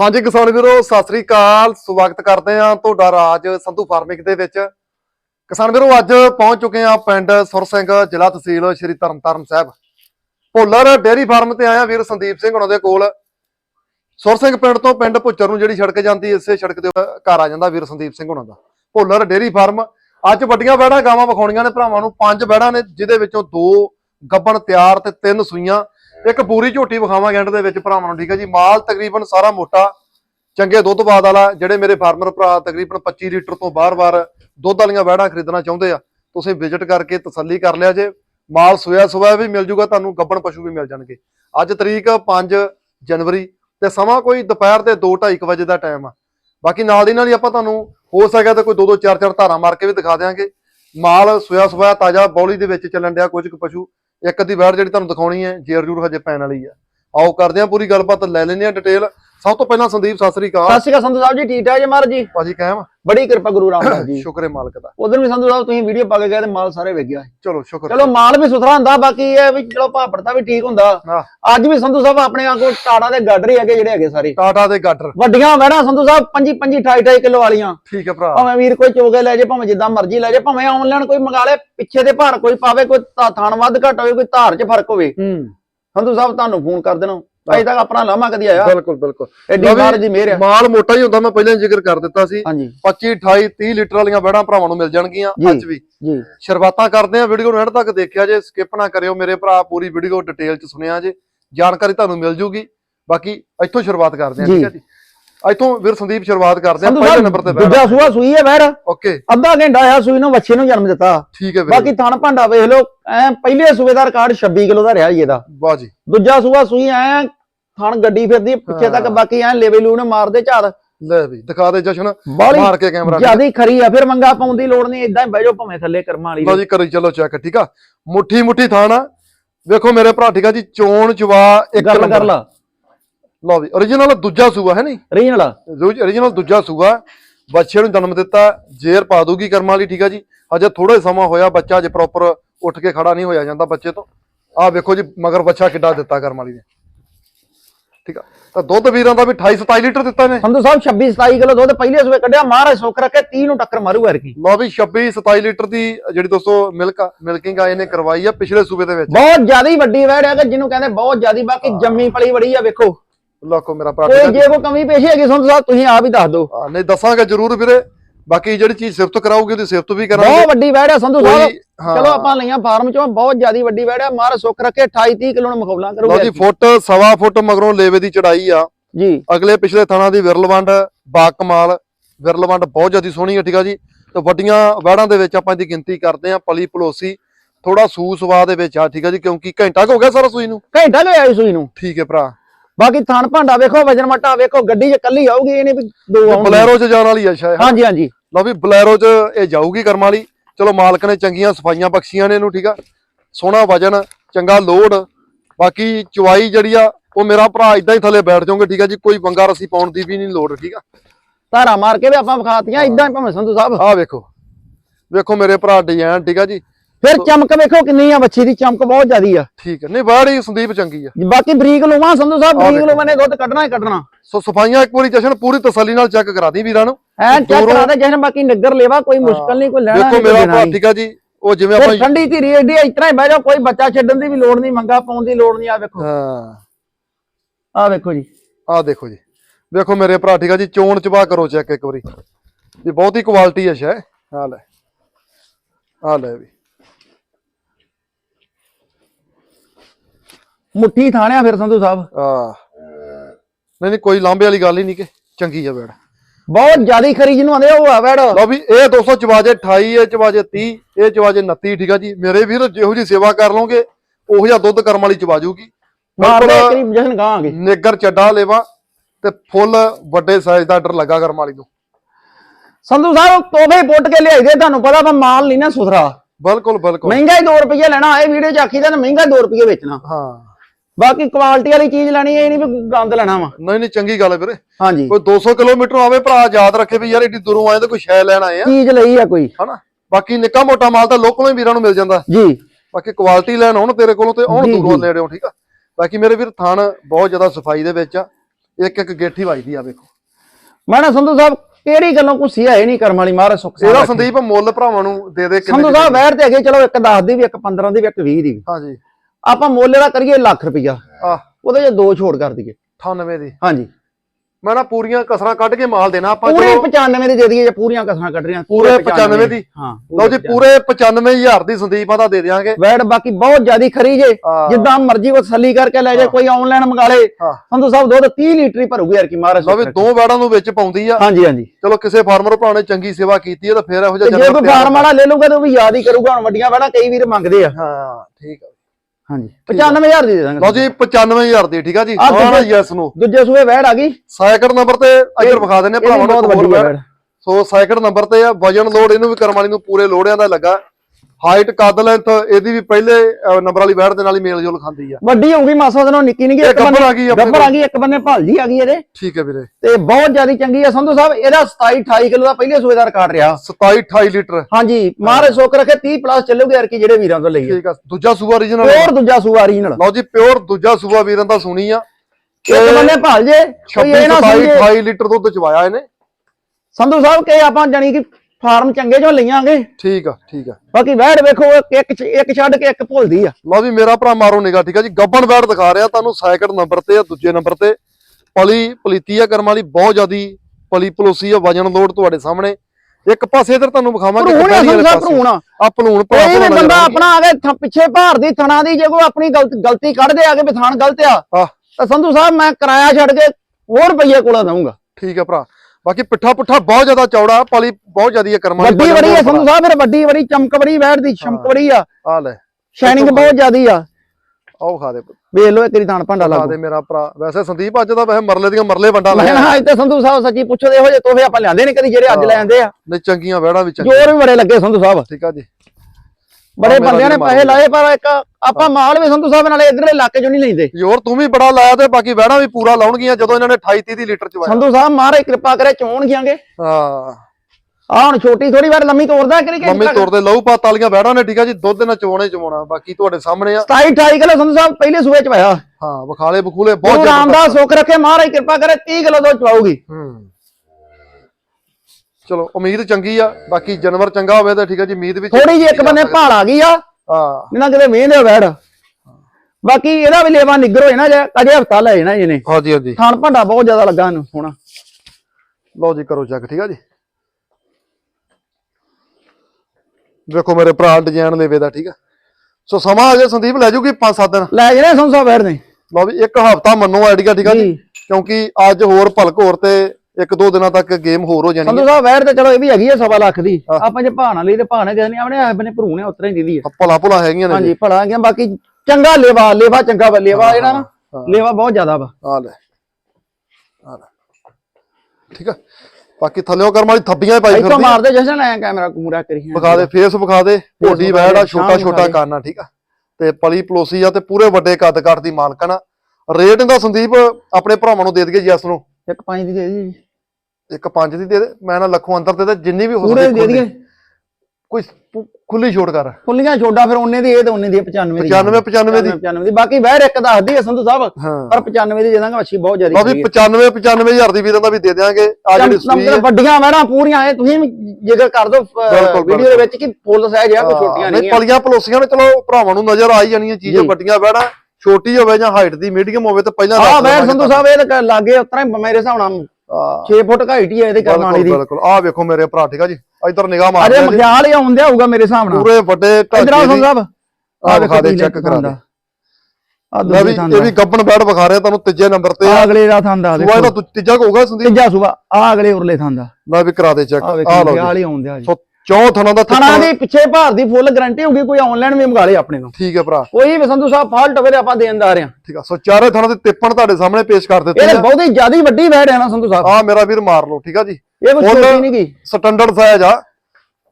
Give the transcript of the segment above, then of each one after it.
ਹਾਂਜੀ ਕਿਸਾਨ ਵੀਰੋ, ਸਤਿ ਸ੍ਰੀ ਅਕਾਲ। ਸਵਾਗਤ ਕਰਦੇ ਹਾਂ ਤੁਹਾਡਾ ਰਾਜ ਸੰਧੂ ਫਾਰਮਿੰਗ ਦੇ ਵਿੱਚ। ਕਿਸਾਨ ਵੀਰੋ, ਅੱਜ ਪਹੁੰਚ ਚੁੱਕੇ ਹਾਂ ਪਿੰਡ ਸੁਰ ਸਿੰਘ, ਜ਼ਿਲ੍ਹਾ ਤਹਿਸੀਲ ਸ਼੍ਰੀ ਤਰਨਤਾਰਨ ਸਾਹਿਬ। ਭੁੱਲਰ ਡੇਅਰੀ ਫਾਰਮ ਤੇ ਆਇਆ ਵੀਰ ਸੰਦੀਪ ਸਿੰਘ ਉਹਨਾਂ ਦੇ ਕੋਲ। ਸੁਰ ਸਿੰਘ ਪਿੰਡ ਤੋਂ ਪਿੰਡ ਭੁੱਚਰ ਨੂੰ ਜਿਹੜੀ ਸੜਕ ਜਾਂਦੀ, ਇਸੇ ਸੜਕ ਦੇ ਘਰ ਆ ਜਾਂਦਾ ਵੀਰ ਸੰਦੀਪ ਸਿੰਘ ਉਹਨਾਂ ਦਾ। ਭੁੱਲਰ ਡੇਅਰੀ ਫਾਰਮ, ਅੱਜ ਵੱਡੀਆਂ ਬੈੜਾਂ ਗਾਵਾਂ ਵਿਖਾਉਣੀਆਂ ਨੇ ਭਰਾਵਾਂ ਨੂੰ। ਪੰਜ ਬੈੜਾਂ ਨੇ, ਜਿਹਦੇ ਵਿੱਚੋਂ ਦੋ ਗੱਬਣ ਤਿਆਰ ਤੇ ਤਿੰਨ ਸੂਈਆਂ। ਇੱਕ ਪੂਰੀ ਝੋਟੀ ਵਿਖਾਵਾਂਗੇ ਐਂਡ ਦੇ ਵਿੱਚ ਭਰਾਵਾਂ ਨੂੰ, ਠੀਕ ਹੈ ਜੀ? ਮਾਲ ਤਕਰੀਬਨ ਸਾਰਾ ਮੋਟਾ, ਚੰਗੇ ਦੁੱਧ ਬਾਦ ਵਾਲਾ, ਜਿਹੜੇ ਮੇਰੇ ਫਾਰਮਰ ਭਰਾ ਤਕਰੀਬਨ 25 ਲੀਟਰ ਤੋਂ ਬਾਰ-ਬਾਰ ਦੁੱਧ ਵਾਲੀਆਂ ਵਹਿੜਾਂ ਖਰੀਦਣਾ ਚਾਹੁੰਦੇ ਆ, ਤੁਸੀਂ ਵਿਜ਼ਿਟ ਕਰਕੇ ਤਸੱਲੀ ਕਰ ਲਿਆ ਜੇ। ਮਾਲ ਸੋਇਆ ਸੋਇਆ ਵੀ ਮਿਲ ਜੂਗਾ, ਤੁਹਾਨੂੰ ਗੱਬਣ ਪਸ਼ੂ ਵੀ ਮਿਲ ਜਾਣਗੇ। ਅੱਜ ਤਰੀਕ 5 ਜਨਵਰੀ ਤੇ ਸਮਾਂ ਕੋਈ ਦੁਪਹਿਰ ਦੇ 2:30 ਵਜੇ ਦਾ ਟਾਈਮ ਆ। ਬਾਕੀ ਨਾਲ ਦੀ ਨਾਲ ਹੀ ਆਪਾਂ ਤੁਹਾਨੂੰ ਹੋ ਸਕਿਆ ਤਾਂ ਕੋਈ ਦੋ ਦੋ ਚਾਰ ਚਾਰ ਧਾਰਾ ਮਾਰ ਕੇ ਵੀ ਦਿਖਾ ਦਿਆਂਗੇ। ਮਾਲ ਸੋਇਆ ਸੋਇਆ ਤਾਜ਼ਾ ਬੌਲੀ ਦੇ ਵਿੱਚ ਚੱਲਣ ਡਿਆ ਕੁਝ ਕੁ ਪਸ਼ੂ। ਇੱਕ ਅੱਧੀ ਵੈੜ ਜਿਹੜੀ ਤੁਹਾਨੂੰ ਦਿਖਾਉਣੀ ਹੈ ਜੇਰ ਜੂਰ ਹਜੇ ਪੈਣ ਵਾਲੀ ਆ ਆਓ ਕਰਦੇ ਹਾਂ ਪੂਰੀ ਗੱਲਬਾਤ, ਲੈ ਲੈਂਦੇ ਹਾਂ ਡਿਟੇਲ ਸਭ ਤੋਂ ਪਹਿਲਾਂ ਸੰਦੀਪ ਸਤਿ ਸ੍ਰੀ ਅਕਾਲ। ਸਤਿ ਸ਼੍ਰੀ ਅਕਾਲ ਸੰਧੂ ਸਾਹਿਬ ਜੀ ਠੀਕ ਠਾਕ ਜੀ ਮਹਾਰਾਜ ਜੀ? ਭਾਜੀ ਕਾਇਮ? ਬੜੀ ਕਿਰਪਾ ਗੁਰੂ ਰਾਮਦਾਸ ਜੀ। ਸ਼ੁਕਰ ਹੈ ਮਾਲਕ ਦਾ। ਉਧਰ ਵੀ ਸੰਧੂ ਸਾਹਿਬ ਤੁਸੀਂ ਵੀਡੀਓ ਪਾ ਕੇ ਗਏ ਤੇ ਮਾਲ ਸਾਰੇ ਗਿਆ। ਚਲੋ ਸ਼ੁਕਰ ਚਲੋ ਮਾਲ ਵੀ ਸੁਥਰਾ ਹੁੰਦਾ ਬਾਕੀ ਇਹ ਵੀ ਚਲੋ ਭਾਪੜਤਾ ਵੀ ਠੀਕ ਹੁੰਦਾ। ਅੱਜ ਵੀ ਸੰਧੂ ਸਾਹਿਬ ਆਪਣੇ ਆ ਕੋਲ ਟਾੜਾ ਦੇ ਗਾਡਰ ਹੀ ਹੈਗੇ ਜਿਹੜੇ ਹੈਗੇ ਸਾਰੇ। ਟਾਟਾ ਦੇ ਗਾਡਰ। ਵੱਡੀਆਂ ਵੈੜਾਂ ਸੰਧੂ ਸਾਹਿਬ 25 25 28 28 ਕਿਲੋ ਵਾਲੀਆਂ। ਠੀਕ ਹੈ ਭਰਾ। ਭਾਵੇਂ ਵੀਰ ਕੋਈ ਚੋਗੇ ਲੈ ਜੇ ਭਾਵੇਂ ਜਿੱਦਾਂ ਮਰਜ਼ੀ ਲੈ ਜੇ ਭਾਵੇਂ ਆਨਲਾਈਨ ਕੋਈ ਮੰਗਾ ਲੇ ਪਿੱਛੇ ਦੇ ਭਾਰ ਕੋਈ ਪਾਵੇ ਕੋਈ ਥਣ ਵੱਧ ਘੱਟ ਹੋਵੇ ਕੋਈ ਧਾਰ 'ਚ ਫ਼ਰਕ ਹੋਵੇ। ਹੂੰ। ਸੰਧੂ ਸਾਹਿਬ ਤੁਹਾਨੂੰ ਫੋਨ ਕਰ ਦੇਣਾ। ਅਜੇ ਤੱਕ ਆਪਣਾ ਲਾਮਾ ਕਦੀ ਆਇਆ? ਬਿਲਕੁਲ ਬਿਲਕੁਲ। ਐਡੀ ਮਾਰ ਜੀ ਮਿਹਰ ਆ। ਮਾਲ ਮੋਟਾ ਹੀ ਹੁੰਦਾ ਮੈਂ ਪਹਿਲਾਂ ਜ਼ਿਕਰ ਕਰ ਦਿੱਤਾ ਸੀ। ਹਾਂਜੀ। 25 28 30 ਲੀਟਰ ਵਾਲੀਆਂ ਵੈੜਾਂ ਭਰਾਵਾਂ ਨੂੰ ਮਿਲ ਜਾਣਗੀਆਂ। ਅੱਜ ਵੀ। ਜੀ। ਸ਼ੁਰੂਆਤਾਂ ਕਰਦੇ ਆ ਵੀਡੀਓ ਨੂੰ ਐਂਡ ਤੱਕ ਦੇਖਿਆ ਜੇ ਸਕਿਪ ਨਾ ਕਰਿਓ ਮੇਰੇ ਭਰਾ ਪੂਰੀ ਵੀਡੀਓ ਡਿਟੇਲ ਚ ਸੁਣਿਆ ਜੇ। ਜਾਣਕਾਰੀ ਤੁਹਾਨੂੰ ਮਿਲ ਜੂਗੀ। ਬਾਕੀ ਇੱਥੋਂ ਸ਼ੁਰੂਆਤ ਕਰਦੇ ਆ। ਠੀਕ ਹੈ ਜੀ? ਇੱਥੋਂ ਵੀਰ ਸੰਦੀਪ ਸ਼ੁਰੂਆਤ ਕਰਦੇ ਆ ਸੰਧੂ ਪਹਿਲੇ ਸਾਹਿਬ ਨੰਬਰ ਤੇ ਬੈਠ ਦੂਜਾ ਸੂਆ ਸੂਈ ਹੈ ਵੈੜ ਓਕੇ। ਅੱਧਾ ਘੰਟਾ ਆ ਸੂਈ ਨੂੰ ਬੱਚੇ ਨੂੰ ਜਨਮ ਦਿੱਤਾ। ਠੀਕ ਹੈ ਵੀਰੇ ਬਾਕੀ ਥਣ ਭਾਂਡਾ ਵੇਖ ਲਓ ਐ ਪਹਿਲੇ ਸੂਏ ਦਾ ਰਿਕਾਰਡ 26 ਕਿਲੋ ਦਾ ਰਿਹਾ ਜੀ ਇਹਦਾ। ਵਾਹ ਜੀ। ਦੂਜਾ ਸੂਆ ਸੂਈ ਐ ਥਣ ਗੱਡੀ ਫਿਰਦੀ ਪਿੱਛੇ ਤੱਕ। ਬਾਕੀ ਐ ਲੇਵੇ ਲੂ ਨੇ ਮਾਰਦੇ ਝਾੜ। ਲੈ ਵੀ ਦਿਖਾ ਦੇ ਜਸ਼ਨ ਮਾਰ ਕੇ ਕੈਮਰਾ ਜਿਆਦੀ ਖਰੀ ਆ ਫਿਰ ਮੰਗਾ ਪਾਉਣ ਦੀ ਲੋੜ ਨਹੀਂ ਇਦਾਂ ਹੀ ਬਹਿ ਜਾਓ ਭਾਵੇਂ ਥੱਲੇ ਕਰਮਾਂ ਵਾਲੀ ਲਓ ਦੇ। ਜੀ ਕਰੀ ਚਲੋ ਚੈੱਕ ਠੀਕ ਆ? ਮੁੱਠੀ ਮੁੱਠੀ ਥਾਣਾ। ਵੇਖੋ ਮੇਰੇ ਭਰਾ ਠੀਕ ਆ ਜੀ ਚੋਣ ਚਵਾ ਇੱਕ ਗੱਲ ਕਰ ਨੰਬਰ। ਲਾ ਲਓ ਵੀ origignal ਦੂਜਾ ਸੂਆ ਹੈ ਨਹੀਂ? ਰੀਜਨਲ origignal ਦੂਜਾ ਸੂਆ ਬੱਚੇ ਨੂੰ ਜਨਮ ਦਿੱਤਾ ਜੇਰ ਪਾ ਦੂਗੀ ਕਰਮਾਂ ਵਾਲੀ ਠੀਕ ਆ ਜੀ? ਅਜੇ ਥੋੜਾ ਸਮਾਂ ਹੋਇਆ ਬੱਚਾ ਜੇ ਪ੍ਰੋਪਰ ਉੱਠ ਕੇ ਖੜਾ ਨਹੀਂ ਹੋਇਆ ਜਾਂਦਾ ਬੱਚੇ ਤੋਂ। ਆਹ ਵੇਖੋ ਜੀ ਮਗਰ ਬੱਚਾ ਕਿੱਡਾ ਦਿੱਤਾ ਕਰਮ ਵਾਲੀ ਨੇ। ਠੀਕ ਆ? ਤਾਂ ਦੁੱਧ ਵੀਰਾਂ ਦਾ ਵੀ 28 27 ਲੀਟਰ ਦਿੱਤਾ ਨੇ। ਸੰਧੂ ਸਾਹਿਬ 26 27 ਕਿਲੋ ਦੁੱਧ ਪਹਿਲੇ ਸੂਏ ਕੱਢਿਆ ਮਹਾਰਾਜ ਸੁੱਖ ਰੱਖੇ 30 ਨੂੰ ਟੱਕਰ ਮਾਰੂ ਐਰਕੀ ਲਓ ਵੀ 26 27 ਲੀਟਰ ਦੀ ਜਿਹੜੀ ਦੋਸਤੋ ਮਿਲਕ ਮਿਲਕਿੰਗ ਆ ਇਹਨੇ ਕਰਵਾਈ ਆ ਪਿਛਲੇ ਸੂਬੇ ਦੇ ਵਿੱਚ। ਬਹੁਤ ਜਿਆਦੀ ਵੱਡੀ ਵੈੜ ਹੈ ਕਿ ਜਿਹਨੂੰ ਕਹਿੰਦੇ ਬਹੁਤ ਜਿਆਦੀ ਬਾਕੀ ਜੰਮੀ ਪਲੀ ਬੜੀ ਆ ਵੇਖੋ। ਲੋਕੋ ਮੇਰਾ ਭਰਾ ਕੋਈ ਜੀ। ਜੇ ਕੋ ਕਮੀ ਪੇਸ਼ੀ ਹੈਗੀ ਸੰਧੂ ਸਾਹਿਬ ਤੁਸੀਂ ਆਪ ਹੀ ਦੱਸ ਦਿਓ। ਹਾਂ, ਨਹੀਂ ਦੱਸਾਂਗੇ ਜ਼ਰੂਰ ਵੀਰੇ। ਬਾਕੀ ਜਿਹੜੀ ਚੀਜ਼ ਸਿਫਤ ਕਰਾਊਗੀ ਉਹਦੀ ਸਿਫਤ ਵੀ ਕਰਾਂਗੇ। ਬਹੁਤ ਵੱਡੀ ਹੈ ਸੰਧੂ ਸਾਹਿਬ। ਕੋਈ ਹਾਂ। ਚਲੋ ਆਪਾਂ ਲਈਆਂ ਫਾਰਮ ਚੋਂ ਬਹੁਤ ਜਿਆਦੀ ਵੱਡੀ ਹੈ ਮਾਰ ਸੁੱਖ ਰੱਖੇ 28 30 ਕਿਲੋ ਨੂੰ ਮੁਕਾਬਲਾ ਲਓ ਕਰੂਗਾ ਜੀ ਫੁੱਟ ਸਵਾ ਫੁੱਟ ਮਗਰੋਂ ਲੇਵੇ ਦੀ ਚੜਾਈ ਆ। ਜੀ। ਅਗਲੇ ਪਿਛਲੇ ਥਾਣਾ ਦੀ ਵਿਰਲਵੰਡ ਬਾ ਕਮਾਲ ਵਿਰਲਵੰਡ ਬਹੁਤ ਜ਼ਿਆਦਾ ਸੋਹਣੀ ਹੈ ਠੀਕ ਆ ਜੀ। ਤੇ ਵੱਡੀਆਂ ਵਹਿੜਾਂ ਦੇ ਵਿੱਚ ਆਪਾਂ ਇਹਦੀ ਗਿਣਤੀ ਕਰਦੇ ਆ ਪਲੀ ਪਲੋਸੀ ਥੋੜਾ ਸੂ ਸਵਾ ਦੇ ਵਿੱਚ ਆ ਠੀਕ ਆ ਜੀ ਕਿਉਂਕਿ ਘੰਟਾ ਕੁ ਹੋ ਗਿਆ ਸਾਰਾ ਸੂਈ ਨੂੰ। ਘੰਟਾ ਲਿਆ ਸੂਈ ਨੂੰ। ਠੀਕ ਹੈ ਭਰਾ। ਬਾਕੀ ਥਣ ਭਾਂਡਾ ਵੇਖੋ ਵਜਨ ਮਟਾ ਵੇਖੋ ਗੱਡੀ 'ਚ ਕੱਲੀ ਆਊਗੀ ਇਹਨੇ ਵੀ ਦੋ ਆਉਣਗੇ ਬਲੈਰੋ 'ਚ ਜਾਣ ਵਾਲੀ ਆ ਸ਼ਾਇਦ ਹਾਂਜੀ ਹਾਂਜੀ। ਲਓ ਵੀ ਬਲੈਰੋ 'ਚ ਇਹ ਜਾਊਗੀ ਕਰਮ ਵਾਲੀ। ਚਲੋ ਮਾਲਕ ਨੇ ਚੰਗੀਆਂ ਸਫਾਈਆਂ ਬਖਸ਼ੀਆਂ ਨੇ ਇਹਨੂੰ ਠੀਕ ਆ? ਸੋਹਣਾ ਵਜਨ ਚੰਗਾ ਲੋਡ। ਬਾਕੀ ਚੁਆਈ ਜਿਹੜੀ ਆ ਉਹ ਮੇਰਾ ਭਰਾ ਇਦਾਂ ਹੀ ਥੱਲੇ ਬੈਠ ਜਾਓਗੇ ਠੀਕ ਆ ਜੀ? ਕੋਈ ਬੰਗਾ ਰਸੀ ਪਾਉਣ ਦੀ ਵੀ ਨਹੀਂ ਲੋੜ ਠੀਕ ਆ? ਧਾਰਾ ਮਾਰ ਕੇ ਵੀ ਆਪਾਂ ਵਿਖਾਤੀਆਂ ਇਦਾਂ ਹੀ ਭਾਵੇਂ ਸੰਧੂ ਸਾਹਿਬ। ਆਹ ਵੇਖੋ। ਵੇਖੋ ਮੇਰੇ ਭਰਾ ਡਿਜ਼ਾਈਨ ਠੀਕ ਆ ਜੀ? ਫਿਰ ਚਮਕ ਵੇਖੋ ਕਿੰਨੀ ਆ ਬੱਚੀ ਦੀ ਚਮਕ ਬਹੁਤ ਜ਼ਿਆਦੀ ਆ। ਠੀਕ ਹੈ ਨਹੀਂ ਬਾੜੀ ਸੰਦੀਪ ਚੰਗੀ ਆ। ਬਾਕੀ ਬਰੀਕ ਲੂਵਾਂ ਸੰਧੂ ਸਾਹਿਬ ਬਰੀਕ। ਲੂਵਾਂ ਨੇ ਦੁੱਧ ਕੱਢਣਾ ਹੀ ਕੱਢਣਾ। ਸੋ ਸਫਾਈਆਂ ਇੱਕ ਵਾਰੀ ਜਸ਼ਨ ਪੂਰੀ ਤਸੱਲੀ ਨਾਲ ਚੈੱਕ ਕਰਾ ਦੀ ਵੀਰਾਂ ਨੂੰ। ਐ ਚੈੱਕ ਕਰਾ ਦੇ ਜਸ਼ਨ ਬਾਕੀ ਨਿੱਗਰ ਲੈਵਾ ਕੋਈ ਮੁਸ਼ਕਲ ਨਹੀਂ ਕੋਈ ਲੈਣਾ ਦੇਖੋ ਮੇਰਾ ਭਰਾ। ਠੀਕ ਆ ਜੀ ਉਹ ਜਿਵੇਂ ਆਪਾਂ ਠੰਡੀ ਧੀਰੀ ਏਡੀ ਇਸ ਤਰ੍ਹਾਂ ਹੀ ਬਹਿ ਜਾਓ ਕੋਈ ਬੱਚਾ ਛੱਡਣ ਦੀ ਵੀ ਲੋੜ ਨਹੀਂ ਮੰਗਾ ਪਾਉਣ ਦੀ ਲੋੜ ਨਹੀਂ ਆ ਵੇਖੋ। ਹਾਂ। ਆ ਵੇਖੋ ਜੀ। ਆਹ ਦੇਖੋ ਜੀ। ਵੇਖੋ ਮੇਰੇ ਭਰਾ ਠੀਕ ਆ ਜੀ ਚੋਣ ਚਬਾ ਕਰੋ ਚੈੱਕ ਇੱਕ ਵਾਰੀ। ਇਹ ਬਹੁਤੀ ਕੁਆਲਿਟੀ ਹੈ ਸ਼ੈ ਆ ਲੈ। ਆ ਲੈ ਵੀ। ਮੁੱਠੀ ਥਾਣਿਆ ਫਿਰ ਸੰਧੂ ਸਾਹਿਬ। ਆ ਨਹੀਂ ਨਹੀਂ ਕੋਈ ਲਾਂਬੇ ਵਾਲੀ ਗੱਲ ਹੀ ਨਹੀਂ ਕਿ ਚੰਗੀ ਆ ਬੈੜ। ਬਹੁਤ ਜ਼ਿਆਦੀ ਖਰੀ ਜਿਹਨੂੰ ਆਂਦੇ ਉਹ ਆ ਵੈੜ ਲਓ ਵੀ ਇਹ 200 ਚਵਾਜੇ 28 ਇਹ ਚਵਾਜੇ 30 ਇਹ ਚਵਾਜੇ 29 ਠੀਕ ਆ ਜੀ? ਮੇਰੇ ਵੀਰ ਜਿਹੋ ਜੀ ਸੇਵਾ ਕਰ ਲਓਗੇ ਉਹੋ ਜਿਹਾ ਦੁੱਧ ਕਰਮ ਵਾਲੀ ਚਵਾਜੂਗੀ। ਮਾਰਦੇ ਕਰੀਬ ਜਸ਼ਨ ਗਾਂਗੇ ਨਿੱਗਰ ਚੱਡਾ ਲੇਵਾ ਤੇ ਫੁੱਲ ਵੱਡੇ ਸਾਈਜ਼ ਦਾ ਆਰਡਰ ਲੱਗਾ ਕਰਮ ਵਾਲੀ ਨੂੰ। ਸੰਧੂ ਸਾਹਿਬ ਤੋਹਫੇ ਪੁੱਟ ਕੇ ਲਿਆਈ ਦੇ ਤੁਹਾਨੂੰ ਪਤਾ ਵਾ ਮਾਲ ਨਹੀਂ ਨਾ ਸੁਥਰਾ। ਬਿਲਕੁਲ ਬਿਲਕੁਲ। ਮਹਿੰਗਾ ਹੀ 2 ਰੁਪਏ ਲੈਣਾ ਇਹ ਵੀਡੀਓ ਚ ਆਖੀਦਾ ਨਾ ਮਹਿੰਗਾ 2 ਰੁਪਏ ਵੇਚਣਾ। ਹਾਂ। ਬਾਕੀ ਕੁਆਲਿਟੀ ਵਾਲੀ ਚੀਜ਼ ਲੈਣੀ ਹੈ ਇਹ ਨਹੀਂ ਵੀ ਗੰਦ ਲੈਣਾ ਵਾ। ਨਹੀਂ ਨਹੀਂ ਚੰਗੀ ਗੱਲ ਹੈ ਵੀਰੇ। ਹਾਂਜੀ। ਕੋਈ 200 ਕਿਲੋਮੀਟਰ ਆਵੇ ਭਰਾ ਯਾਦ ਰੱਖੇ ਵੀ ਯਾਰ ਏਡੀ ਦੂਰੋਂ ਆਏ ਤਾਂ ਕੋਈ ਸ਼ੈ ਲੈਣ ਆਏ ਆ। ਚੀਜ਼ ਲਈ ਆ ਕੋਈ। ਹਨਾ? ਬਾਕੀ ਨਿੱਕਾ ਮੋਟਾ ਮਾਲ ਤਾਂ ਲੋਕਲੋਂ ਹੀ ਵੀਰਾਂ ਨੂੰ ਮਿਲ ਜਾਂਦਾ। ਜੀ। ਬਾਕੀ ਕੁਆਲਿਟੀ ਲੈਣ ਆਉਣ ਤੇਰੇ ਕੋਲੋਂ ਤੇ ਆਉਣ ਦੂਰੋਂ ਜੀ। ਨੇੜਿਓਂ ਠੀਕ ਆ? ਬਾਕੀ ਮੇਰੇ ਵੀਰ ਥਣ ਬਹੁਤ ਜ਼ਿਆਦਾ ਸਫ਼ਾਈ ਦੇ ਵਿੱਚ ਆ। ਇੱਕ ਇੱਕ ਗੇਠੀ ਵੱਜਦੀ ਆ ਵੇਖੋ। ਮੈਂ ਨਾ ਸੰਧੂ ਸਾਹਿਬ ਕਿਹੜੀ ਗੱਲੋਂ ਕੁਸੀ ਹੈ ਨਹੀਂ ਕਰਮ ਵਾਲੀ ਮਹਾਰਾਜ ਸੁੱਖ ਸਾਂਦ ਇਹਦਾ। ਸੰਦੀਪ ਮੁੱਲ ਭਰਾਵਾਂ ਨੂੰ ਦੇ ਦੇ ਕਿੰਨੇ ਸੰਧੂ ਸਾਹਿਬ ਵੈਰ ਤੇ ਹੈਗੇ ਚਲੋ ਇੱਕ 10 ਦੀ ਵੀ ਇੱਕ 15 ਦੀ ਵੀ ਇੱਕ 20 ਦੀ ਵੀ। ਹਾਂਜੀ। ਆਪਾਂ ਮੁੱਲ ਇਹਦਾ ਕਰੀਏ ਲੱਖ ਰੁਪਈਆ। ਆ ਉਹਦੇ ਚ ਦੋ ਛੋੜ ਕਰ ਦਈਏ। 98 ਦੀ। ਹਾਂਜੀ। ਮੈਂ ਨਾ ਪੂਰੀਆਂ ਕਸਰਾਂ ਕੱਢ ਕੇ ਮਾਲ ਦੇਣਾ ਆਪਾਂ ਪੂਰੇ ਚਲੋ 95 ਦੀ ਦੇ ਦਈਏ ਜੇ ਪੂਰੀਆਂ ਕਸਰਾਂ ਕੱਢ ਰਹੀਆਂ। ਪੂਰੇ 95 ਦੀ? ਹਾਂ ਲਓ ਜੀ ਪੂਰੇ 95000 ਦੀ ਸੰਦੀਪਾਂ ਦਾ ਦੇ ਦਿਆਂਗੇ। ਵੈੜ ਬਾਕੀ ਬਹੁਤ ਜ਼ਿਆਦੀ ਖਰੀ ਜੇ। ਜਿੱਦਾਂ ਮਰਜ਼ੀ ਉਹ ਤਸੱਲੀ ਕਰਕੇ ਲੈ ਜਾਏ ਕੋਈ ਆਨਲਾਈਨ ਮੰਗਾ ਲੇ। ਸੰਧੂ ਸਾਹਿਬ ਦੁੱਧ 30 ਲੀਟਰ ਹੀ ਭਰੂਗੀ ਯਾਰ ਕੀ ਮਹਾਰਾਜ ਲਓ ਵੀ ਦੋ ਵੈੜਾਂ ਨੂੰ ਵਿੱਚ ਪਾਉਂਦੀ ਆ। ਹਾਂਜੀ ਹਾਂਜੀ। ਚਲੋ ਕਿਸੇ ਫਾਰਮਰ ਭਰਾ ਨੇ ਚੰਗੀ ਸੇਵਾ ਕੀਤੀ ਹੈ ਤਾਂ ਫਿਰ ਇਹੋ ਜਿਹਾ ਜੇ ਕੋਈ ਫਾਰਮ ਵਾਲਾ ਲੈ ਲੂਗਾ ਤੇ ਉਹ ਵੀ ਯਾਦ ਹੀ ਕਰੂਗਾ ਹੁਣ ਵੱਡੀਆਂ ਵੈੜਾਂ ਕਈ ਵੀਰ ਮੰਗਦੇ ਆ। ਹਾਂ ਠੀਕ ਆ। ਹਾਂਜੀ। 95000 ਦੀ ਦੇ ਦਾਂਗੇ। ਲਓ ਜੀ 95000 ਦੀ ਠੀਕ ਆ ਜੀ? ਆਹ ਦੂਜੇ- ਯੈਸ ਨੂੰ। ਦੂਜੇ ਸੂਏ ਵੈੜ ਆ ਗਈ। ਸਾਈਕਲ ਨੰਬਰ ਤੇ ਇੱਧਰ ਵਿਖਾ ਦਿੰਨੇ ਇਹ ਵੀ ਭਰਾਵਾਂ ਨੂੰ ਬਹੁਤ ਇੱਕ ਹੋਰ ਵੱਡੀ ਹੈ ਵੈੜ। ਵੈੜ ਸੋ ਸਾਈਕਲ ਨੰਬਰ ਤੇ ਆ ਵਜਨ ਲੋਡ ਇਹਨੂੰ ਵੀ ਕਰਮ ਵਾਲੀ ਨੂੰ ਪੂਰੇ ਲੋੜਿਆਂ ਦਾ ਲੱਗਾ। ਹਾਈਟ ਕੱਦ ਲੈਂਥ ਇਹਦੀ ਵੀ ਪਹਿਲੇ ਨੰਬਰ ਵਾਲੀ ਵੈੜ ਦੇ ਨਾਲ ਹੀ ਮੇਲ ਜੋਲ ਖਾਂਦੀ ਆ। ਵੱਡੀ ਹੋਊਗੀ ਮਾਸਾ ਦੇ ਨਾਲ ਨਿੱਕੀ ਨਿੱਕੀ ਇਹ ਇੱਕ ਬੰਨੇ ਗਈ ਗੱਭਰ ਆ ਗਈ ਇੱਕ ਬੰਨੇ ਭਾਲਜੀ ਆ ਗਈ ਇਹਦੇ। ਠੀਕ ਹੈ ਵੀਰੇ। ਤੇ ਬਹੁਤ ਜ਼ਿਆਦੀ ਚੰਗੀ ਆ। ਸੰਧੂ ਸਾਹਿਬ ਇਹਦਾ 27 28 ਕਿਲੋ ਦਾ ਪਹਿਲੇ ਸੂਏ ਦਾ ਰਿਕਾਰਡ ਰਿਹਾ। 27 28 ਲੀਟਰ। ਹਾਂਜੀ ਮਾਰੇ ਸੁੱਕ ਰੱਖੇ 30 ਪਲੱਸ ਚੱਲੂਗੇ ਯਾਰ ਕੀ ਜਿਹੜੇ ਵੀਰਾਂ ਤੋਂ ਲਈਏ। ਠੀਕ ਆ। ਦੂਜਾ ਸੂਆ ਰੀਜਨਲ ਪਿਓਰ ਦੂਜਾ ਸੂਆ ਰੀਜਨਲ ਲਓ ਜੀ ਪਿਓਰ ਦੂਜਾ ਸੂਆ ਵੀਰਾਂ ਦਾ ਸੁਣੀ ਆ। ਇੱਕ ਬੰਨੇ ਭਾਲ ਜੇ ਕੋਈ 26 ਇਹ ਨਾ 27 ਸਮਝੇ। 28 ਲੀਟਰ ਦੁੱਧ ਚਵਾਇਆ ਇਹਨੇ। ਸੰਧੂ ਸਾਹਿਬ ਕਿ ਆਪਾਂ ਜਾਣੀ ਕਿ ਫਾਰਮ ਚੰਗੇ ਚੋਂ ਲਈਆਂਗੇ। ਠੀਕ ਆ ਠੀਕ ਆ। ਬਾਕੀ ਵੈੜ ਵੇਖੋ ਇੱਕ ਇੱਕ ਛੱਡ ਕੇ ਇੱਕ ਭੁੱਲਦੀ ਆ। ਲਓ ਵੀ ਮੇਰਾ ਭਰਾ ਮਾਰੋ ਨਿਗਾ ਠੀਕ ਆ ਜੀ? ਗੱਬਣ ਬੈਟ ਦਿਖਾ ਰਿਹਾ ਤੁਹਾਨੂੰ ਸਾਈਕਲ ਨੰਬਰ ਤੇ ਆ ਦੂਜੇ ਨੰਬਰ ਤੇ। ਪਲੀ ਪਲੀਤੀ ਆ ਕਰਮ ਵਾਲੀ ਬਹੁਤ ਜ਼ਿਆਦੀ ਪਲੀ ਪਲੋਸੀ ਆ ਵਜਨ ਲੋਡ ਤੁਹਾਡੇ ਸਾਹਮਣੇ। ਇੱਕ ਪਾਸੇ ਇਧਰ ਤੁਹਾਨੂੰ ਵਿਖਾਵਾਂਗੇ ਭਰੂਣ। ਭਰੂਣ ਆ। ਭਲੂਣ ਭਰਾ ਭਰਾ ਬੰਦਾ। ਆਪਣਾ ਆ ਕੇ ਪਿੱਛੇ ਭਾਰਦੀ ਥਣਾ ਦੀ ਜੇ ਕੋਈ ਆਪਣੀ ਗਲਤ- ਗਲਤੀ ਕੱਢਦੇ ਆ ਕੇ ਬਿਥਾਨ ਗਲਤ ਆ। ਤਾਂ ਸੰਧੂ ਸਾਹਿਬ ਮੈਂ ਕਿਰਾਇਆ ਛੱਡ ਕੇ ਹੋਰ ਰੁਪਈਏ ਕੋਲ ਦਊਂਗਾ। ਠੀਕ ਆ ਭਰਾ। ਬਾਕੀ ਪਿੱਠਾ ਪੁੱਠਾ ਬਹੁਤ ਜ਼ਿਆਦਾ ਚੌੜਾ ਪਲੀ ਬਹੁਤ ਜ਼ਿਆਦੀ ਆ ਕਰਮ ਵੱਡੀ ਆ ਲੋਡ ਸੰਧੂ ਸਾਹਿਬ ਫਿਰ ਵੱਡੀ ਬੜੀ ਚਮਕ ਬੜੀ ਵੈੜ ਦੀ ਚਮਕ ਬੜੀ ਆ। ਆ ਲੈ। ਸ਼ਾਈਨਿੰਗ ਬਹੁਤ ਜ਼ਿਆਦੀ ਆ। ਆਓ ਖਾ ਦੇ। ਵੇਖ ਲਓ ਇੱਕ ਰੀ ਥਾਣ ਭਾਂਡਾ ਦੇ ਮੇਰਾ ਭਰਾ। ਵੈਸੇ ਸੰਦੀਪ ਅੱਜ ਤਾਂ ਵੈਸੇ ਮਰਲੇ ਦੀਆਂ ਮਰਲੇ ਵੰਡਾ ਲਿਆ ਨਾ ਅੱਜ ਤੇ ਸੰਧੂ ਸਾਹਿਬ ਸੱਚੀ ਪੁੱਛੋ ਦੇ ਇਹੋ ਜਿਹੇ ਤੋਹਫੇ ਆਪਾਂ ਲਿਆਂਦੇ ਨਹੀਂ ਕਦੀ ਜਿਹੜੇ ਅੱਜ ਲੈ ਆਂਦੇ ਆ। ਨਹੀਂ ਚੰਗੀਆਂ ਵੈੜਾਂ ਵੀ ਚੰਗੀਆਂ। ਜੋਰ ਵੀ ਬੜੇ ਲੱਗੇ ਸੰਧੂ ਸਾਹਿਬ। ਠੀਕ ਆ ਜੀ। ਬੜੇ ਮੇਰਾ ਬੰਦਿਆਂ ਨੇ ਪੈਸੇ ਲਾਏ ਪਰ ਇੱਕ ਆਪਾਂ ਮਾਲ ਵੀ ਸੰਧੂ ਸਾਹਿਬ ਨਾਲੇ ਇਧਰਲੇ ਇਲਾਕੇ ਚੋਂ ਨਹੀਂ ਲੈਂਦੇ ਯੋਰ ਤੂੰ ਵੀ ਬੜਾ ਲਾਇਆ ਤੇ ਬਾਕੀ ਵੈੜਾਂ ਵੀ ਪੂਰਾ ਲਾਉਣਗੀਆਂ ਜਦੋਂ ਇਹਨਾਂ ਨੇ 28 30 ਲੀਟਰ ਚਵਾਇਆ ਸੰਧੂ ਸਾਹਿਬ ਮਹਾਰਾਜ ਕਿਰਪਾ ਕਰੇ ਚੋਣ ਗਿਆਂਗੇ ਹਾਂ। ਆ ਹੁਣ ਛੋਟੀ ਥੋੜੀ ਵਾਰ ਲੰਮੀ ਤੋਰਦਾ ਕਰੀ ਕਿ ਮੰਮੀ ਤੁਰਦੇ ਲਹੂ ਪਾ ਤਾਲੀਆਂ ਵੈੜਾਂ ਨੇ ਠੀਕ ਆ ਜੀ ਦੁੱਧ ਨਾਲ ਚਵਾਉਣੇ ਚਵਾਉਣਾ ਬਾਕੀ ਤੁਹਾਡੇ ਸਾਹਮਣੇ ਆ। 27 28 ਕਿਲੋ ਸੰਧੂ ਸਾਹਿਬ ਪਹਿਲੇ ਸੂਏ ਚ ਪਾਇਆ। ਹਾਂ ਬਖਾਲੇ ਬਖੂਲੇ ਬਹੁਤ ਰਾਮਦਾਸ ਸੁੱਖ ਰੱਖੇ ਮਹਾਰਾਜ ਕਿਰਪਾ ਕਰੇ 30 ਕਿਲੋ ਦੁੱਧ ਚਵਾਉਗੀ ਹੂੰ। ਚਲੋ ਉਮੀਦ ਚੰਗੀ ਆ ਬਾਕੀ ਜਾਨਵਰ ਚੰਗਾ ਹੋਵੇ ਤਾਂ ਠੀਕ ਆ ਜੀ ਉਮੀਦ ਵੀ ਥੋੜੀ ਜਿਹੀ ਇੱਕ ਬੰਨੇ ਭਾਲ ਆ ਗਈ ਆ। ਹਾਂ। ਇਹਨਾਂ ਕਿਤੇ ਵੇਂਦੇ ਵੈੜ ਬਾਕੀ ਇਹਦਾ ਵੀ ਲੇਵਾ ਨਿਗਰ ਹੋਏ ਨਾ ਜੇ ਅਜੇ ਹਫਤਾ ਲੈ ਜਾਣਾ ਇਹਨੇ। ਹਾਂਜੀ ਹਾਂਜੀ। ਥਾਣ ਭਾਂਡਾ ਬਹੁਤ ਜ਼ਿਆਦਾ ਲੱਗਾ ਇਹਨੂੰ ਸੋਹਣਾ। ਲਓ ਜੀ ਕਰੋ ਚੈੱਕ ਠੀਕ ਆ ਜੀ। ਵੇਖੋ ਮੇਰੇ ਭਰਾ ਡਿਜ਼ਾਈਨ ਲੈਵੇ ਦਾ ਠੀਕ ਆ। ਸੋ ਸਮਾਂ ਅਜੇ ਸੰਦੀਪ ਲੈ ਜੂਗੀ 5-7 ਦਿਨ। ਲੈ ਜਣੇ ਸੰਸਾ ਨੇ ਲਓ ਵੀ ਇੱਕ ਹਫਤਾ ਮੰਨੋ ਆਈਡੀਆ ਠੀਕ ਆ ਜੀ। ਕਿਉਂਕਿ ਅੱਜ ਹੋਰ ਭਲਕ ਹੋਰ ਤੇ ਇੱਕ ਦੋ ਦਿਨਾਂ ਤੱਕ ਗੇਮ ਹੋਰ ਹੋ ਜਾਣੀ ਸੰਧੂ ਹੈ ਸਾਹਿਬ ਵੈੜ ਤੇ ਚਲੋ ਇਹ ਵੀ ਹੈਗੀ ਆ ਸਵਾ ਲੱਖ ਦੀ। ਹਾਂ। ਆਪਾਂ ਜੇ ਭਾਣਾ ਲਈ ਤੇ ਭਾਣੇ ਕਿਸੇ ਨਹੀਂ ਆਪਣੇ ਆਪਣੇ ਭਰੂਣੇ ਉਤਰੇ ਹੀ ਦੀਦੀ ਆ। ਭਲਾ ਭੁਲਾ ਹੈਗੀਆਂ ਨੇ ਹਾਂਜੀ ਭਲਾ ਗਿਆ ਬਾਕੀ ਚੰਗਾ ਲੇਵਾ ਲੇਵਾ ਚੰਗਾ ਵਾ ਲੇਵਾ ਜਿਹੜਾ ਨਾ ਹਾਂ। ਲੇਵਾ ਬਹੁਤ ਜ਼ਿਆਦਾ ਵਾ। ਆ ਲੈ। ਆ ਲੈ। ਠੀਕ ਆ। ਬਾਕੀ ਥੱਲਿਓ ਕਰਮ ਵਾਲੀ ਥੱਬੀਆਂ ਹੀ ਪਾਈ ਇੱਥੋਂ ਫਿਰਦੀ। ਮਾਰਦੇ ਜਸ਼ਨ ਐ ਕੈਮਰਾ ਕੂਮਰਾ ਕਰੀ ਵਿਖਾ ਦੇ ਫੇਸ ਵਿਖਾ ਦੇ ਢੋਡੀ ਵਿਖਾ ਵੈੜ ਆ ਦੇ, ਛੋਟਾ ਛੋਟਾ ਵਿਖਾ ਦੇ। ਕਾਨਾ ਠੀਕ ਆ। ਤੇ ਪਲੀ ਪਲੋਸੀ ਆ ਤੇ ਪੂਰੇ ਵੱਡੇ ਕੱਦ ਕੱਟ ਦੀ ਮਾਲਕਣ ਆ। ਰੇਟ ਇਹਦਾ ਸੰਦੀਪ ਆਪਣੇ ਭਰਾਵਾਂ ਨੂੰ ਦੇ ਦਈਏ ਜੈਸ ਨੂੰ। ਇੱਕ ਪੰਜ ਦੀ ਦੇ ਦੀ ਇੱਕ ਪੰਜ ਦੀ ਦੇ ਦੇ ਮੈਂ ਨਾ ਲੱਖੋਂ ਅੰਦਰ ਤੇ ਤੇ ਜਿੰਨੀ ਵੀ ਹੋ ਪੂਰੇ ਸਕਦੀ ਦੇ ਦਈਏ। ਕੋਈ ਖੁੱਲੀ ਛੋਟ ਕਰ। ਖੁੱਲੀਆਂ ਛੋਡਾ ਫਿਰ ਉਹਨੇ ਦੀ ਇਹ ਤੇ ਉਹਨੇ ਦੀ 95 ਦੀ। 95 95 ਦੀ। 95 ਦੀ। ਬਾਕੀ ਵੈੜ ਇੱਕ ਦੱਸਦੀ ਹੈ ਸੰਧੂ ਸਾਹਿਬ ਹਾਂ। ਪਰ 95 ਦੀ ਦੇ ਦਾਂਗਾ ਅੱਛੀ ਬਹੁਤ ਜ਼ਿਆਦਾ ਵੀ 95 95000 ਦੀ ਵੀਰਾਂ ਦਾ ਵੀ ਦੇ ਦਿਆਂਗੇ। ਆ ਜਿਹੜੀ ਸੂਈ ਹੈ। ਵੱਡੀਆਂ ਵੈੜਾਂ ਪੂਰੀਆਂ ਇਹ ਤੁਸੀਂ ਵੀ ਜ਼ਿਕਰ ਕਰ ਦਿਓ ਬਿਲਕੁਲ, ਵੀਡੀਓ ਦੇ ਵਿੱਚ ਕਿ ਫੁੱਲ ਸਾਈਜ਼ ਆ ਕੋਈ ਛੋਟੀਆਂ ਨਹੀਂ ਨਹੀਂ ਪਲੀਆਂ ਪਲੋਸੀਆਂ ਨੇ ਚਲੋ ਭਰਾਵਾਂ ਨੂੰ ਨਜ਼ਰ ਆ ਹੀ ਜਾਣੀਆਂ ਚੀਜ਼ਾਂ ਜੀ। ਵੱਡੀਆਂ ਵੈੜਾਂ ਛੋਟੀ ਹੋਵੇ ਜਾਂ ਹਾਈਟ ਦੀ ਮੀਡੀਅਮ ਹੋਵੇ ਤਾਂ ਪਹਿਲਾਂ ਆ ਦੱਸ ਦੇਵਾਂਗੇ ਸੰਧੂ ਸਾਹਿਬ ਇਹ ਤਾਂ ਲਾਗੇ ਉਤਰਾ ਮੇਰੇ ਹਿਸਾਬ ਨਾਲ 6 ਫੁੱਟ ਹਾਈਟ ਹੀ ਹੈ ਇਹਦੇ ਕਰਮ ਵਾਲੀ ਦੀ। ਬਿਲਕੁਲ ਆ ਵੇਖੋ ਮੇਰੇ ਭਰਾ ਠੀਕ ਆ ਜੀ। ਇਧਰ ਨਿਗਾਹ ਮਾਰ ਜੀ। ਮਖਿਆਲ ਹੀ ਆਉਂਦੇ ਹੋਊਗਾ ਮੇਰੇ ਹਿਸਾਬ ਨਾਲ। ਪੂਰੇ ਵੱਡੇ ਇਧਰ ਆ ਢਾਂਚੇ ਦੀ ਸਾਹਿਬ। ਆ ਵਿਖਾ ਦੇ ਚੈੱਕ ਕਰਾ ਦੇ। ਆ ਮੈਂ ਵੀ ਇਹ ਵੀ ਗੱਬਣ ਬੈੜ ਵਿਖਾ ਰਿਹਾ ਤੁਹਾਨੂੰ ਤੀਜੇ ਨੰਬਰ ਤੇ ਆ। ਅਗਲੇ ਦਾ ਥਾਂਦਾ ਸੁਆ ਇਹਦਾ ਦੂ- ਤੀਜਾ ਹੋਊਗਾ ਸੰਦੀਪ ਤੀਜਾ ਸੁਬਾ ਆ ਅਗਲੇ ਉਰਲੇ ਥਾਂਦਾ ਮੈਂ ਵੀ ਕਰਾ ਦੇ ਚੈੱਕ ਆ ਲਓ ਮਖਿਆਲ ਜੀ ਹੀ ਆਉਂਦੇ ਆ ਜੀ। ਚੌ ਥਣਾ ਦਾ ਥਣਾ ਦੀ ਪਿੱਛੇ ਭਾਰ ਦੀ ਫੁੱਲ ਗਾਰੰਟੀ ਹੋਊਗੀ ਕੋਈ ਆਨਲਾਈਨ ਵੀ ਮੰਗਾ ਲੇ ਆਪਣੇ ਤੋਂ। ਠੀਕ ਹੈ ਭਰਾ। ਕੋਈ ਵੀ ਸੰਧੂ ਸਾਹਿਬ ਫਾਲਟ ਹੋਵੇ ਆਪਾਂ ਦੇਣਦਾਰ ਆ ਠੀਕ ਆ ਸੋ ਚਾਰੇ ਥਣਾ ਦੇ ਤਿੱਪਣ ਤੁਹਾਡੇ ਸਾਹਮਣੇ ਪੇਸ਼ ਕਰ ਦਿੱਤੇ ਇਹ ਬਹੁਤ ਹੀ ਜ਼ਿਆਦੀ ਵੱਡੀ ਵੈੜ ਹੈ ਨਾ ਸੰਧੂ ਸਾਹਿਬ। ਆ ਮੇਰਾ ਵੀਰ ਮਾਰ ਲਓ ਠੀਕ ਆ ਜੀ? ਇਹ ਕੋਈ ਛੋਟੀ ਨਹੀਂ ਗਈ ਸਟੈਂਡਰਡ ਸਾਈਜ਼ ਆ।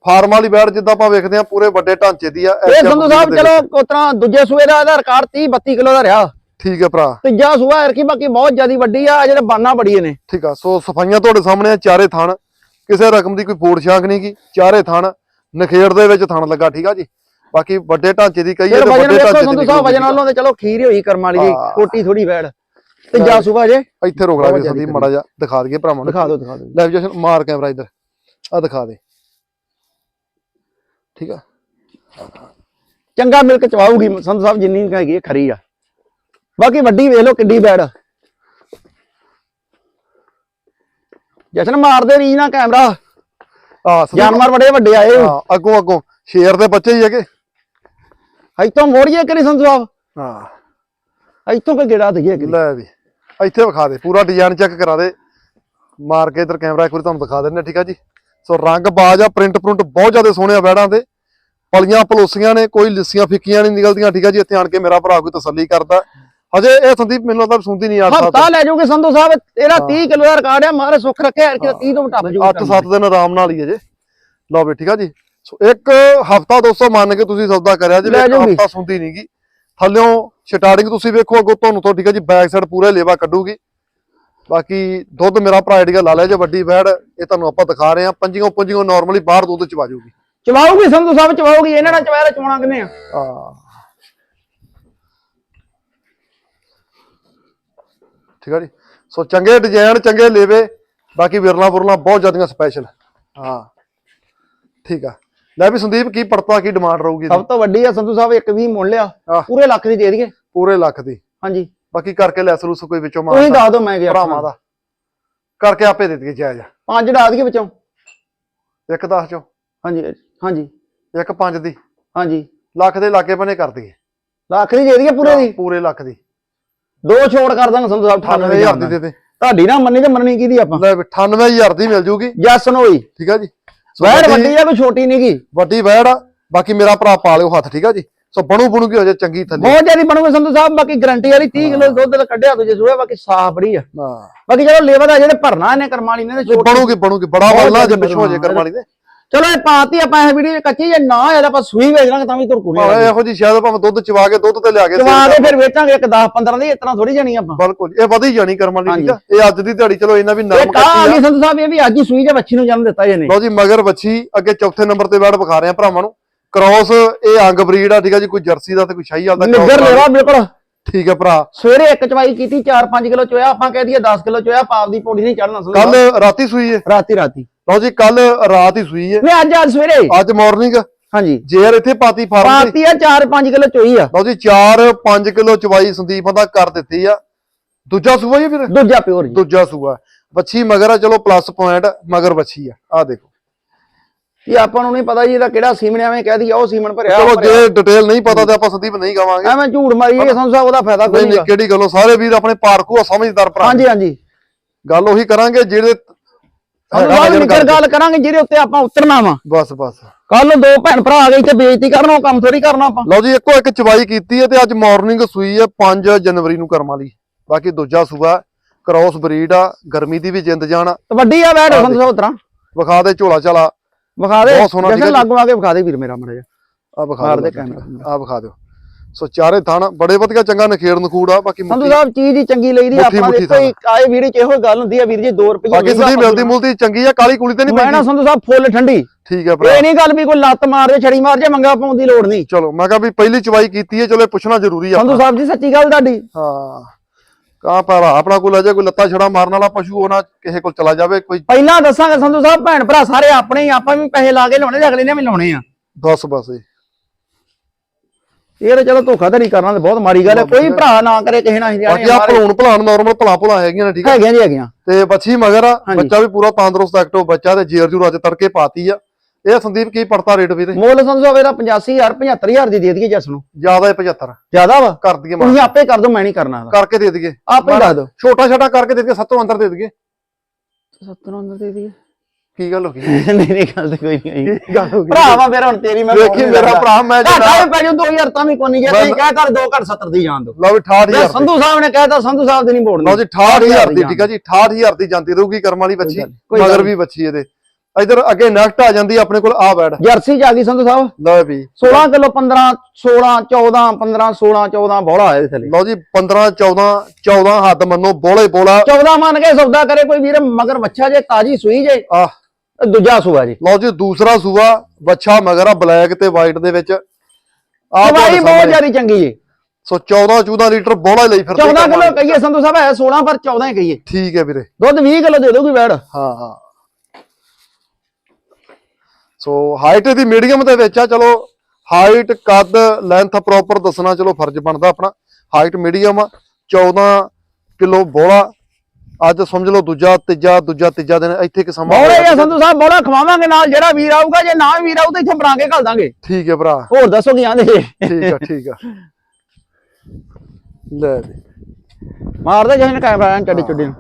ਫਾਰਮ ਵਾਲੀ ਬੈੜ ਜਿੱਦਾਂ ਆਪਾਂ ਵੇਖਦੇ ਆ ਪੂਰੇ ਵੱਡੇ ਢਾਂਚੇ ਦੀ ਆ ਇਹ ਸੰਧੂ ਸਾਹਿਬ ਚਲੋ ਉਤਰਾ ਦੂਜੇ ਸੂਏ ਦਾ ਇਹਦਾ ਰਿਕਾਰਡ 30 32 ਕਿਲੋ ਦਾ ਰਿਹਾ। ਠੀਕ ਹੈ ਭਰਾ। ਤੀਜਾ ਸੂਆ ਹੈ ਕਿ ਬਾਕੀ ਬਹੁਤ ਜ਼ਿਆਦੀ ਵੱਡੀ ਆ ਜਿਹੜੇ ਬਾਨਾ ਬੜੀ ਨੇ। ਠੀਕ ਆ ਸੋ ਸਫਾਈਆਂ ਤੁਹਾਡੇ ਸਾਹਮਣੇ ਆ ਚਾਰੇ ਥਣ। ਕਿਸੇ ਰਕਮ ਦੀ ਕੋਈ ਫੋੜ ਛਾਂਕ ਨਹੀਂ ਗੀ ਚਾਰੇ ਥਣ ਨਖੇੜ ਦੇ ਵਿੱਚ ਥਣ ਲੱਗਾ ਠੀਕ ਆ ਜੀ? ਬਾਕੀ ਵੱਡੇ ਢਾਂਚੇ ਦੀ ਕਹੀਏ ਤੇ ਵੱਡੇ ਢਾਂਚੇ ਸੰਧੂ ਦੀ ਸਾਹਿਬ ਵਜਨ ਨਾਲੋਂ ਤੇ ਚਲੋ ਖੀਰ ਹੋਈ ਕਰਮ ਵਾਲੀ ਹਾਂ। ਛੋਟੀ ਥੋੜੀ ਵੈੜ ਤੀਜਾ ਸੂਬਾ ਜੇ। ਇੱਥੇ ਰੋਕ ਲਾ ਵੀ ਸੰਦੀਪ ਮਾੜਾ ਜਿਹਾ ਦਿਖਾ ਦਈਏ ਭਰਾਵਾਂ ਨੂੰ। ਦਿਖਾ ਦਿਓ ਦਿਖਾ ਦਿਓ ਲੈ ਵੀ ਜਸ਼ਨ ਮਾਰ ਕੈਮਰਾ ਇੱਧਰ। ਆ ਦਿਖਾ ਦੇ। ਠੀਕ ਆ। ਚੰਗਾ ਮਿਲਕ ਚਵਾਊਗੀ ਸੰਧੂ ਸਾਹਿਬ ਜਿੰਨੀ ਕੁ ਹੈਗੀ ਖਰੀ ਆ। ਬਾਕੀ ਵੱਡੀ ਵੇਖ ਲਓ ਕਿੱਡੀ ਬੈੜ। ਜਸ਼ਨ ਮਾਰਦੇ ਰੀਜ ਨਾ ਕੈਮਰਾ। ਆ ਜਾਨਵਰ ਬੜੇ ਵੱਡੇ ਆਏ। ਅੱਗੋਂ ਅੱਗੋਂ। ਸ਼ੇਰ ਦੇ ਬੱਚੇ ਹੀ ਹੈਗੇ। ਇੱਥੋਂ ਮੋੜੀਏ ਕਰੀ ਸੰਧੂ ਸਾਹਿਬ ਹਾਂ। ਇੱਥੋਂ ਕਿ ਗੇੜਾ ਦਈਏ ਕਰੀ ਲੈ ਵੀ ਇੱਥੇ ਵਿਖਾ ਦੇ ਪੂਰਾ ਡਿਜ਼ਾਈਨ ਚੈੱਕ ਕਰਾ ਦੇ। ਮਾਰ ਕੇ ਇਧਰ ਕੈਮਰਾ ਇੱਕ ਵਾਰੀ ਤੁਹਾਨੂੰ ਦਿਖਾ ਦਿੰਦੇ ਠੀਕ ਆ ਜੀ? ਸੋ ਰੰਗ ਬਾਜ ਆ ਪ੍ਰਿੰਟ ਪ੍ਰਿੰਟ ਬਹੁਤ ਜ਼ਿਆਦਾ ਸੋਹਣੇ ਆ ਬੈੜਾਂ ਦੇ। ਪਲੀਆਂ ਪਲੋਸੀਆਂ ਨੇ ਕੋਈ ਲਿੱਸੀਆਂ ਫਿੱਕੀਆਂ ਨਹੀਂ ਨਿਕਲਦੀਆਂ ਠੀਕ ਆ ਜੀ? ਇੱਥੇ ਆਣ ਕੇ ਮੇਰਾ ਭਰਾ ਕੋਈ ਤਸੱਲੀ ਕਰਦਾ। ਹਜੇ ਇਹ ਸੰਦੀਪ ਮੈਨੂੰ ਲੱਗਦਾ ਸੁਣਦੀ ਨਹੀਂ ਅੱਠ ਹਫਤਾ ਲੈ ਜਾਓਗੇ ਸੰਧੂ ਸਾਹਿਬ ਇਹਦਾ 30 ਕਿਲੋ ਦਾ ਰਿਕਾਰਡ ਹੈ ਮਾਰੇ ਸੁੱਖ ਰੱਖਿਆ ਯਾਰ ਕਿ 30 ਤੋਂ ਘਟਾ ਜੂ ਅੱਠ ਸੱਤ ਦਿਨ ਆਰਾਮ ਨਾਲ ਹੀ ਅਜੇ ਲਓ ਵੀ ਠੀਕ ਆ ਜੀ। ਸੋ ਇੱਕ ਹਫਤਾ 200 ਮੰਨ ਕੇ ਤੁਸੀਂ ਸੌਦਾ ਕਰਿਆ ਜੀ ਲੈ ਜਾਊਗੀ। ਹਫਤਾ ਸੁਣਦੀ ਨਹੀਂਗੀ ਥੱਲਿਓਂ ਸਟਾਰਟਿੰਗ ਤੁਸੀਂ ਵੇਖੋ ਅੱਗੋਂ ਤੁਹਾਨੂੰ ਤੋਂ ਠੀਕ ਆ ਜੀ ਬੈਕ ਸਾਈਡ ਪੂਰਾ ਲੇਵਾ ਕੱਢੂਗੀ। ਬਾਕੀ ਦੁੱਧ ਮੇਰਾ ਭਰਾ ਆਈਡੀਆ ਲਾ ਲਿਆ ਜੇ ਵੱਡੀ ਵੈੜ ਇਹ ਤੁਹਾਨੂੰ ਆਪਾਂ ਦਿਖਾ ਰਹੇ ਹਾਂ। ਪੰਜੀਆਂ ਪੰਜੀਆਂ ਨਾਰਮਲੀ ਬਾਹਰ ਦੁੱਧ ਚਵਾ ਜਾਊਗੀ। ਚਵਾਉਗੀ ਸੰਧੂ ਸਾਹਿਬ ਚਵਾਉਗੀ ਇਹਨਾਂ ਨਾਲ ਚਵਾਇਆ ਚਵਾਉਣਾ ਕਿੰਨੇ ਆ? ਆ ਠੀਕ ਆ ਜੀ? ਸੋ ਚੰਗੇ ਡਿਜ਼ਾਈਨ ਚੰਗੇ ਲੇਵੇ ਬਾਕੀ ਵਿਰਲਾ ਬੁਰਲਾ ਬਹੁਤ ਜ਼ਿਆਦੀਆਂ ਸਪੈਸ਼ਲ ਹਾਂ। ਠੀਕ ਆ। ਲੈ ਵੀ ਸੰਦੀਪ ਕੀ ਪੜਤਾ ਕੀ ਡਿਮਾਂਡ ਰਹੂਗੀ? ਸਭ ਤੋਂ ਵੱਡੀ ਆ ਸੰਧੂ ਸਾਹਿਬ ਇੱਕ ਵੀ ਮੁੱਲ ਲਿਆ। ਪੂਰੇ ਲੱਖ ਦੀ ਦੇ ਦਈਏ। ਪੂਰੇ ਲੱਖ ਦੀ। ਹਾਂਜੀ। ਬਾਕੀ ਕਰਕੇ ਲੈਸ ਲੂਸ ਕੋਈ ਵਿੱਚੋਂ ਤੁਸੀਂ ਮਾਰਦਾ ਦੱਸ ਦਿਓ ਮੈਂ ਗਿਆ ਭਰਾਵਾਂ ਦਾ। ਕਰਕੇ ਆਪੇ ਦੇ ਦਈਏ ਜਾਇਜ਼। ਪੰਜ ਡਾ ਦਈਏ ਵਿੱਚੋਂ। ਇੱਕ 10 ਚੋਂ। ਹਾਂਜੀ ਹਾਂਜੀ। ਇੱਕ 5 ਦੀ। ਹਾਂਜੀ। ਲੱਖ ਦੇ ਲਾਗੇ ਬਨੇ ਕਰ ਦਈਏ। ਲੱਖ ਦੀ ਦੇ ਦਈਏ ਪੂਰੇ ਦੀ। ਪੂਰੇ ਲੱਖ ਦੀ। ਦੋ ਛੋੜ ਕਰ ਦਾਂਗੇ ਸੰਧੂ ਸਾਹਿਬ 98000 ਦੀ ਦੇ ਦੇ। ਤੁਹਾਡੀ ਨਾ ਮੰਨੀ ਤੇ ਮੰਨਣੀ ਕਿਹਦੀ ਆਪਾਂ? ਲੈ ਵੀ 98000 ਦੀ ਮਿਲ ਜੂਗੀ। ਜੱਸ ਨੋਈ। ਠੀਕ ਆ ਜੀ। ਵੈਰ ਵੱਡੀ- ਆ ਕੋਈ ਛੋਟੀ ਨਹੀਂਗੀ ਵੱਡੀ ਵੈੜ ਆ। ਬਾਕੀ ਮੇਰਾ ਭਰਾ ਪਾ ਲਿਓ ਹੱਥ ਠੀਕ ਆ ਜੀ। ਸੋ ਬਣੂ ਬਣੂ ਕੀ ਹੋ ਜਾ ਚੰਗੀ ਥੱਲੇ। ਬਹੁਤ ਜਿਆਦੀ ਬਣੂਗੇ ਸੰਧੂ ਸਾਹਿਬ ਬਾਕੀ ਗਰੰਟੀ ਵਾਲੀ 30 ਕਿਲੋ ਦੁੱਧ ਦਾ ਕੱਢਿਆ ਤੁਜੇ ਸੂਆ ਬਾਕੀ ਸਾਫ਼ ਬੜੀ ਆ। ਬਾਕੀ ਜਦੋਂ ਲੇਵਰ ਦਾ ਜਿਹੜੇ ਭਰਨਾ ਇਹਨੇ ਕਰਮਾਲੀ ਨੇ ਛੋਟੀ ਬਣੂਗੀ ਬਣੂਗੀ। ਬੜਾ ਵੱਲਾ ਜੇ ਪਿੱਛੋਂ ਜੇ ਕਰਮ ਵਾਲੀ ਦੇ। ਚਲੋ ਇਹ ਪਾਤੀ ਆਪਾਂ ਇਹ ਵੀਡੀਓ ਕੱਚੀ ਜੇ ਨਾ ਇਹਦਾ ਆਪਾਂ ਸੂਈ ਵੇਚ ਲਾਂਗੇ ਤਾਂ ਵੀ ਤੁਰਕੂ ਭਾਵੇਂ ਨਹੀਂ ਇਹੋ ਜੀ ਸ਼ਾਇਦ ਭਾਵੇਂ ਦੁੱਧ ਚਵਾ ਕੇ ਦੁੱਧ ਤੇ ਲਿਆ ਕੇ ਜਵਾ ਕੇ ਫਿਰ ਵੇਚਾਂਗੇ ਇੱਕ 10 15 ਦੀ ਇਤਨਾ ਥੋੜੀ ਜਾਣੀ ਆਪਾਂ। ਬਿਲਕੁਲ ਇਹ ਵਧੀ ਜਾਣੀ ਕਰਮ ਵਾਲੀ ਠੀਕ ਆ? ਇਹ ਅੱਜ ਦੀ ਦਿਹਾੜੀ ਚਲੋ ਇਹਨਾਂ ਵੀ ਇਹ ਨਰਮ ਕੱਚੀ ਆ। ਗਈ ਸੰਧੂ ਸਾਹਿਬ ਇਹ ਵੀ ਅੱਜ ਹੀ ਸੂਈ ਦੇ ਬੱਚੀ ਨੂੰ ਜਨਮ ਦਿੱਤਾ ਇਹਨੇ। ਲਓ ਜੀ ਮਗਰ ਬੱਚੀ ਅੱਗੇ ਚੌਥੇ ਨੰਬਰ ਤੇ ਵੈੜ ਵਿਖਾ ਰਹੇ ਆ ਭਰਾਵਾਂ ਨੂੰ। ਕ੍ਰੋਸ ਇਹ ਅੰਗ ਬਰੀਡ ਆ ਠੀਕ ਆ ਜੀ? ਕੋਈ ਜਰਸੀ ਦਾ ਤੇ ਕੋਈ ਸ਼ਾਹੀ ਵਾਲਾ ਦਾ ਨਿੱਗਰ। ਲੈਵਾ ਬਿਲਕੁਲ। ਠੀਕ ਆ ਭਰਾ। ਸਵੇਰੇ ਇੱਕ ਚਵਾਈ ਕੀਤੀ 4-5 ਕਿਲੋ ਚੋਇਆ ਆਪਾਂ ਕਹਿ ਦਈਏ 10 ਕਿਲੋ ਚੋਇਆ ਪਾਪ ਦੀ ਪੌੜੀ ਨਹੀਂ ਚੜਨਾ ਸੰਧੂ ਕੱਲ। ਰਾਤੀ ਸੂਈ ਹੈ ਰਾਤੀ ਰਾਤੀ। ਲਓ ਜੀ ਕੱਲ ਰਾਤ ਹੀ ਸੂਈ ਹੈ ਨਹੀਂ ਅੱਜ ਅੱਜ ਸਵੇਰੇ। ਅੱਜ ਮਾਰਨਿੰਗ ਹਾਂਜੀ। ਜੇਰ ਇੱਥੇ ਪਾਤੀ ਫਾਰਮ ਪਾਤੀ ਆ 4-5 ਕਿਲੋ ਚੋਈ ਆ। ਲਓ ਜੀ 4-5 ਕਿਲੋ ਚਵਾਈ ਸੰਦੀਪ ਦਾ ਕਰ ਦਿੱਤੀ ਆ। ਦੂਜਾ ਸੂਆ ਹੀ ਫਿਰ? ਦੂਜਾ ਪਿਓਰ ਜੀ। ਦੂਜਾ ਸੂਆ। ਬੱਚੀ ਮਗਰ ਆ ਚਲੋ ਪਲੱਸ ਪੁਆਇੰਟ ਮਗਰ ਬੱਚੀ ਆ। ਆ ਦੇਖੋ। ਇਹ ਆਪਾਂ ਨੂੰ ਨਹੀਂ ਪਤਾ ਜੀ ਇਹਦਾ ਕਿਹੜਾ ਸੀਮਨ ਐਵੇਂ ਕਹਿ ਦਈਏ ਉਹ ਸੀਮਨ ਭਰਿਆ ਚਲੋ। ਜੇ ਡਿਟੇਲ ਨਹੀਂ ਪਤਾ ਤੇ ਆਪਾਂ ਸੰਦੀਪ ਨਹੀਂ ਕਵਾਂਗੇ ਐਵੇਂ ਝੂਠ ਮਾਰੀਏ ਸੰਧੂ ਸਾਹਿਬ ਉਹਦਾ ਫਾਇਦਾ ਕੋਈ ਨਹੀਂ ਕਿਹੜੀ ਗੱਲੋਂ? ਸਾਰੇ ਵੀਰ ਆਪਣੇ ਪਾਰਕੂ ਆ ਸਮਝਦਾਰ ਭਰਾ ਹਾਂਜੀ ਹਾਂਜੀ। ਗੱਲ ਉਹੀ ਕਰਾਂਗੇ ਜਿਹੜੇ ਸਾਹਿਬ ਨਿਕਰ ਗੱਲ ਕਰਾਂਗੇ ਜਿਹਦੇ ਉੱਤੇ ਆਪਾਂ ਉਤਰਨਾ ਵਾ। ਬਸ ਬਸ। ਕੱਲ ਨੂੰ ਦੋ ਭੈਣ ਭਰਾ ਆ ਗਏ ਇੱਥੇ ਬੇਇੱਜ਼ਤੀ ਕਰਨ ਉਹ ਕੰਮ ਥੋੜੀ ਕਰਨਾ ਆਪਾਂ। ਲਓ ਜੀ ਇੱਕੋ ਇੱਕ ਚਵਾਈ ਕੀਤੀ ਹੈ ਤੇ ਅੱਜ ਮਾਰਨਿੰਗ ਸੂਈ ਹੈ 5 ਜਨਵਰੀ ਨੂੰ ਕਰਮਾਂ ਲਈ ਬਾਕੀ ਦੂਜਾ ਸੂਆ ਕ੍ਰੋਸ ਬਰੀਡ ਆ ਗਰਮੀ ਦੀ ਵੀ ਜਿੰਦ ਤੇ ਵੱਡੀ ਆ ਬੈਠ ਸਾਹਿਬ ਉਤਰਾਂ। ਵਿਖਾ ਦੇ ਝੋਲਾ ਚਾਲਾ ਵਿਖਾ ਦੇ। ਬਹੁਤ ਸੋਹਣਾ ਜਸ਼ਨ। ਲਾਗੂ ਆ ਕੇ ਵਿਖਾ ਦੇ ਵੀਰ ਮੇਰਾ ਮੜਾ ਆ ਵਿਖਾ ਮਾਰ ਦਿਓ ਦੇ ਕੈਮਰਾ। ਆ ਵਿਖਾ ਦਿਓ। ਸੋ ਚਾਰੇ ਥਾਣਾ ਬੜੇ ਵਧੀਆ ਚੰਗਾ ਨਖੇੜ ਨਖੂੜ ਆ ਬਾਕੀ ਸੰਧੂ ਮੁੱਠੀ ਸਾਹਿਬ ਚੀਜ਼ ਹੀ ਚੰਗੀ ਲਈਦੀ ਮੁੱਠੀ- ਮੁੱਠੀ ਦੇਖੋ ਹੀ ਆਏ ਵੀਡੀਓ ਚ ਇਹੋ ਗੱਲ ਹੁੰਦੀ ਆ ਵੀਰ ਜੀ 2 ਰੁਪਏ ਬਾਕੀ ਸੰਦੀਪ ਮਿਲਦੀ ਮੁਲਦੀ ਚੰਗੀ ਆ ਕਾਲੀ ਕੁਲੀ ਤੇ ਨਹੀਂ ਮੈਂ ਨਾ ਪੈਂਦੀ। ਸੰਧੂ ਸਾਹਿਬ ਫੁੱਲ ਠੰਡੀ। ਠੀਕ ਹੈ ਭਰਾ। ਇਹ ਨਹੀਂ ਗੱਲ ਵੀ ਕੋਈ ਲੱਤ ਮਾਰ ਜੇ ਛੜੀ ਮਾਰ ਜੇ ਮੰਗਾ ਪਾਉਣ ਦੀ ਲੋੜ ਨਹੀਂ। ਚਲੋ ਮੈਂ ਕਿਹਾ ਵੀ ਪਹਿਲੀ ਚਵਾਈ ਕੀਤੀ ਹੈ ਚਲੋ ਇਹ ਪੁੱਛਣਾ ਜ਼ਰੂਰੀ ਆ ਸੰਧੂ ਸਾਹਿਬ ਜੀ ਸੱਚੀ ਗੱਲ ਤੁਹਾਡੀ। ਹਾਂ। ਕਾ ਪਰ ਆਪਣਾ ਕੋਲ ਅਜੇ ਕੋਈ ਲੱਤਾ ਛੜਾ ਮਾਰਨ ਵਾਲਾ ਪਸ਼ੂ ਹੋਣਾ ਕਿਸੇ ਕੋਲ ਚਲਾ ਜਾਵੇ ਕੋਈ ਪਹਿਲਾਂ ਦੱਸਾਂਗੇ ਸੰਧੂ ਸਾਹਿਬ ਭੈਣ ਭਰਾ ਸਾਰੇ ਆਪਣੇ ਹੀ ਆਪਾਂ ਵੀ ਪੈਸੇ ਲਾ ਕੇ ਲਾਉਣੇ ਤੇ ਅਗਲੇ ਨੇ ਵੀ ਲਾਉਣੇ ਆ। ਦੱਸ ਬਸ ਇਹ। ਇਹ ਤਾਂ ਚਲੋ ਧੋਖਾਧੜੀ ਕਰਨਾ ਤੇ ਬਹੁਤ ਮਾੜੀ ਗੱਲ ਹੈ ਕੋਈ ਭਰਾ ਨਾ ਕਰੇ ਕਿਸੇ ਨਾਲ ਬਾਕੀ ਆ ਭਲੂਣ ਭਲਾਣ ਨਾਰਮਲ ਭਲਾ ਭਲਾ ਹੈਗੀਆਂ ਨੇ ਠੀਕ ਹੈ? ਹੈਗੀਆਂ ਜੀ ਹੈਗੀਆਂ। ਤੇ ਬੱਚੀ ਮਗਰ ਆ ਹਾਂਜੀ। ਬੱਚਾ ਵੀ ਪੂਰਾ ਤੰਦਰੁਸਤ ਐਕਟਿਵ ਬੱਚਾ ਤੇ ਜੇਰ ਜੂਰ ਅੱਜ ਤੜਕੇ ਪਾਤੀ ਆ। ਇਹ ਸੰਦੀਪ ਕੀ ਪੜਤਾ ਰੇਟ ਵੀਰੇ ਮੁੱਲ ਸਾਹਿਬ ਇਹਦਾ 85000 75000 ਦੀ ਦੇ ਦਈਏ ਜੱਸ ਨੂੰ। ਜ਼ਿਆਦਾ ਹੈ 75 ਜ਼ਿਆਦਾ ਵਾ? ਕਰ ਦਈਏ ਮਾਰ ਤੁਸੀਂ ਆਪੇ ਕਰ ਦਿਓ ਮੈਂ ਨਹੀਂ ਕਰਨਾ ਕਰਕੇ ਦੇ ਦਈਏ। ਆਪੇ ਦੱਸ ਦਿਓ। ਛੋਟਾ ਛੋਟਾ ਕਰਕੇ ਦੇ ਦਈਏ ਸੱਤੋਂ ਅੰਦਰ ਦੇ ਦਈਏ। 70 ਅੰਦਰ ਦੇ ਦਈਏ। ਕੀ ਗੱਲ ਹੋ ਗਈ? ਨਹੀਂ ਨਹੀਂ ਗੱਲ ਤੇ ਕੋਈ ਨਹੀਂ ਹੋਈ। ਗੱਲ ਹੋ ਗਈ? ਭਰਾ ਵਾ ਮੇਰਾ ਹੁਣ ਤੇਰੀ ਮੈਂ ਵੇਖੀ ਮੇਰਾ ਭਰਾ ਮੈਂ ਘਾਟਾ ਜਿਹੜਾ ਵੀ ਪੈ ਜਾਊ 2000 ਤਾਂ ਵੀ ਕੋਈ ਨਹੀਂ ਜੇ ਤੁਸੀਂ ਕਹਿ ਤਾ 2 ਘੱਟ 70 ਦੀ ਜਾਣ ਦੋ ਲਓ ਵੀ 68000 ਦੀ। ਸੰਧੂ ਸਾਹਿਬ ਨੇ ਕਹਿਤਾ ਸੰਧੂ ਸਾਹਿਬ ਦੀ ਨਹੀਂ ਮੋੜਨੀ। ਲਓ ਜੀ 68000 ਦੀ ਠੀਕ ਆ ਜੀ 68000 ਦੀ ਜਾਂਦੀ ਰਹੂਗੀ ਕਰਮ ਵਾਲੀ ਬੱਚੀ। ਮਗਰ। ਵੀ ਬੱਚੀ ਇਹਦੇ। ਇਧਰ ਅੱਗੇ ਨੈਕਟ ਆ ਜਾਂਦੀ ਆਪਣੇ ਕੋਲ ਆ ਬੈਡ ਜਰਸੀ ਚ ਆ ਗਈ ਸੰਧੂ ਸਾਹਿਬ? ਲਓ ਵੀ 16 ਕਿਲੋ 15 16 14 15 16 14 ਬੋਲਾ ਇਹਦੇ ਥੱਲੇ ਲਓ ਜੀ 15 14 14 ਹੱਦ ਮੰਨੋ ਬੋਲੇ ਬੋਲਾ। 14 ਮੰਨ ਕੇ ਸੌਦਾ ਕਰੇ ਕੋਈ ਵੀਰ ਮਗਰ ਬੱਚਾ ਜੇ ਤਾਜੀ ਸੂਈ ਜੇ ਆ ਇਹ ਦੂਜਾ ਸੂਆ ਜੀ। ਲਓ ਜੀ ਦੂਸਰਾ ਸੂਆ ਬੱਚਾ ਮਗਰ ਆ ਬਲੈਕ ਤੇ ਵਾਈਟ ਦੇ ਵਿੱਚ। ਆ ਦਵਾਈ ਬਹੁਤ ਜ਼ਿਆਦਾ ਚੰਗੀ ਜੀ। ਸੋ 14 14 ਲੀਟਰ ਬੋਲਾ ਲਈ ਫਿਰਦੇ 14 ਕੰਮਾਂ ਕਿਲੋ। ਕਹੀਏ ਸੰਧੂ ਸਾਹਿਬ ਹੈ 16 ਪਰ 14 ਹੀ ਕਹੀਏ। ਠੀਕ ਹੈ ਵੀਰੇ। ਦੁੱਧ 20 ਕਿਲੋ ਦੇ ਦੋਗੀ ਵੈੜ ਹਾਂ ਹਾਂ। ਸੋ ਹਾਈਟ ਦੀ ਮੀਡੀਅਮ ਦੇ ਵਿੱਚ ਆ ਚਲੋ ਹਾਈਟ ਕੱਦ ਲੈਂਥ ਪ੍ਰੋਪਰ ਦੱਸਣਾ ਚਲੋ ਫਰਜ਼ ਬਣਦਾ ਆਪਣਾ। ਹਾਈਟ ਮੀਡੀਅਮ ਆ 14 ਕਿਲੋ ਬੋਲਾ। ਅੱਜ ਸਮਝ ਲਓ ਦੂਜਾ ਤੀਜਾ ਦੂਜਾ ਤੀਜਾ ਦਿਨ ਇੱਥੇ ਕਿ ਸਮਾਂ ਬੋਲੇ ਜਾਂ ਸੰਧੂ ਸਾਹਿਬ ਬੋਲਾ ਖਵਾਵਾਂਗੇ ਨਾਲ ਜਿਹੜਾ ਵੀਰ ਆਊਗਾ ਜੇ ਨਾ ਵੀਰ ਆਊ ਤਾਂ ਇੱਥੇ ਬਣਾ ਕੇ ਘੱਲ ਦਾਂਗੇ। ਠੀਕ ਹੈ ਭਰਾ। ਹੋਰ ਦੱਸੋ ਕੀ ਆਂਦੇ। ਠੀਕ ਆ ਠੀਕ ਆ। ਲੈ ਮਾਰਦੇ ਜਿਹਨੇ ਕੈਮਰਾ ਐਨ ਚੱਡੀ ਚੁੱਡੀ ਨੂੰ।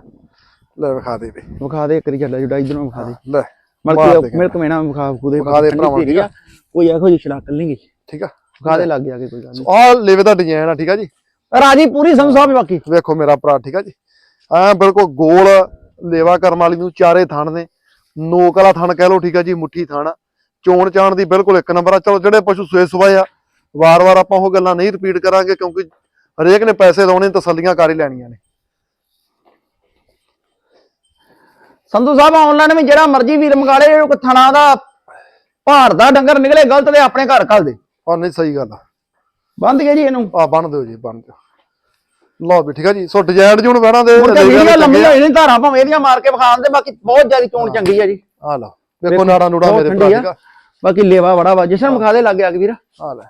ਲੈ ਵਿਖਾ ਦੇ ਵੀ। ਵਿਖਾ ਦੇ ਕਰੀ ਚੱਲਿਆ ਜੁੜਾ ਇਧਰੋਂ ਵਿਖਾ ਦੇ। ਲੈ। ਮਾਰ ਦੇ ਮਲਕੀ ਕੇ। ਮਿਲਕ ਮੇਣਾ ਵਿਖਾ ਖੁਦੇ ਵਿਖਾ ਦੇ ਭਰਾਵਾਂ, ਠੀਕ ਆ। ਕੋਈ ਇਹੋ ਜਿਹੀ ਛੜਾ ਕੱਲੇਂਗੇ ਠੀਕ ਆ? ਵਿਖਾ ਦੇ ਲੱਗ ਜਾ ਕੇ ਕੋਈ ਗੱਲ ਨਹੀਂ। ਆਹ ਲੇਵੇ ਦਾ ਡਿਜ਼ਾਈਨ ਆ ਠੀਕ ਆ ਜੀ? ਰਾਜੀ ਪੂਰੀ ਸੰਧੂ ਸਾਹਿਬ ਬਾਕੀ। ਵੇਖੋ ਮੇਰਾ ਭਰਾ ਠੀਕ ਆ ਜੀ? ਐ ਬਿਲਕੁਲ ਗੋਲ ਲੇਵਾ ਕਰਮ ਵਾਲੀ ਨੂੰ ਚਾਰੇ ਥਣ ਨੇ। ਨੋਕ ਵਾਲਾ ਥਣ ਕਹਿ ਲਓ ਠੀਕ ਆ ਜੀ ਮੁੱਠੀ ਥਣ। ਆ। ਚੋਣ ਚਾਣ ਦੀ ਬਿਲਕੁਲ ਇੱਕ ਨੰਬਰ ਆ। ਚਲੋ ਜਿਹੜੇ ਪਸ਼ੂ ਸੂਏ ਸੁਬਾਏ ਆ ਵਾਰ-ਵਾਰ ਆਪਾਂ ਉਹ ਗੱਲਾਂ ਨਹੀਂ ਰਿਪੀਟ ਕਰਾਂਗੇ ਕਿਉਂਕਿ ਹਰੇਕ ਨੇ ਪੈਸੇ ਲਾਉਣੇ ਤਸੱਲੀਆਂ ਕਰ ਹੀ ਲੈਣੀਆਂ ਨੇ। ਸੰਧੂ ਸਾਹਿਬ ਆਨਲਾਈਨ ਵੀ ਜਿਹੜਾ ਮਰਜ਼ੀ ਵੀਰ ਮੰਗਾ ਲੇ ਉਹ ਥਣਾ ਦਾ ਭਾਰ ਦਾ ਡੰਗਰ ਨਿਕਲੇ ਗਲਤ ਤੇ ਆਪਣੇ ਘਰ ਘੱਲ ਦੇ। ਆ ਨਹੀਂ ਸਹੀ ਗੱਲ ਆ। ਬੰਦ ਗਿਆ ਜੀ ਇਹਨੂੰ। ਆ ਬੰਨ ਦਿਓ ਜੀ ਬੰਨ ਦਿਓ। ਲਓ ਵੀ ਠੀਕ ਆ ਜੀ ਸੋ ਡਿਜ਼ਾਈਨ ਜੂਣ ਬਹਿਣਾ ਦੇ ਮੁੜ ਕੇ ਲੇਵੇ ਵੀਡੀਓ ਵਾਲੇ ਲੰਮੀ ਚੰਗੇ ਆ। ਹੋਈ ਨਹੀਂ ਧਾਰਾਂ ਭਾਵੇਂ ਇਹਦੀਆਂ ਮਾਰ ਕੇ ਵਿਖਾਣ ਦੇ ਬਾਕੀ ਬਹੁਤ ਜ਼ਿਆਦਾ ਚੋਣ ਚੰਗੀ ਆ ਜੀ। ਆ ਲਓ ਵੇਖੋ ਨਾੜਾ ਨੂੜਾ ਮੇਰੇ ਭਰਾ ਆ। ਆ। ਬਾਕੀ ਲੇਵਾ ਬੜਾ ਵਾ ਜਸ਼ਨ ਵਿਖਾ ਦੇ ਲੱਗ ਗਿਆ ਕਿ ਵੀਰ। ਆ ਲੈ।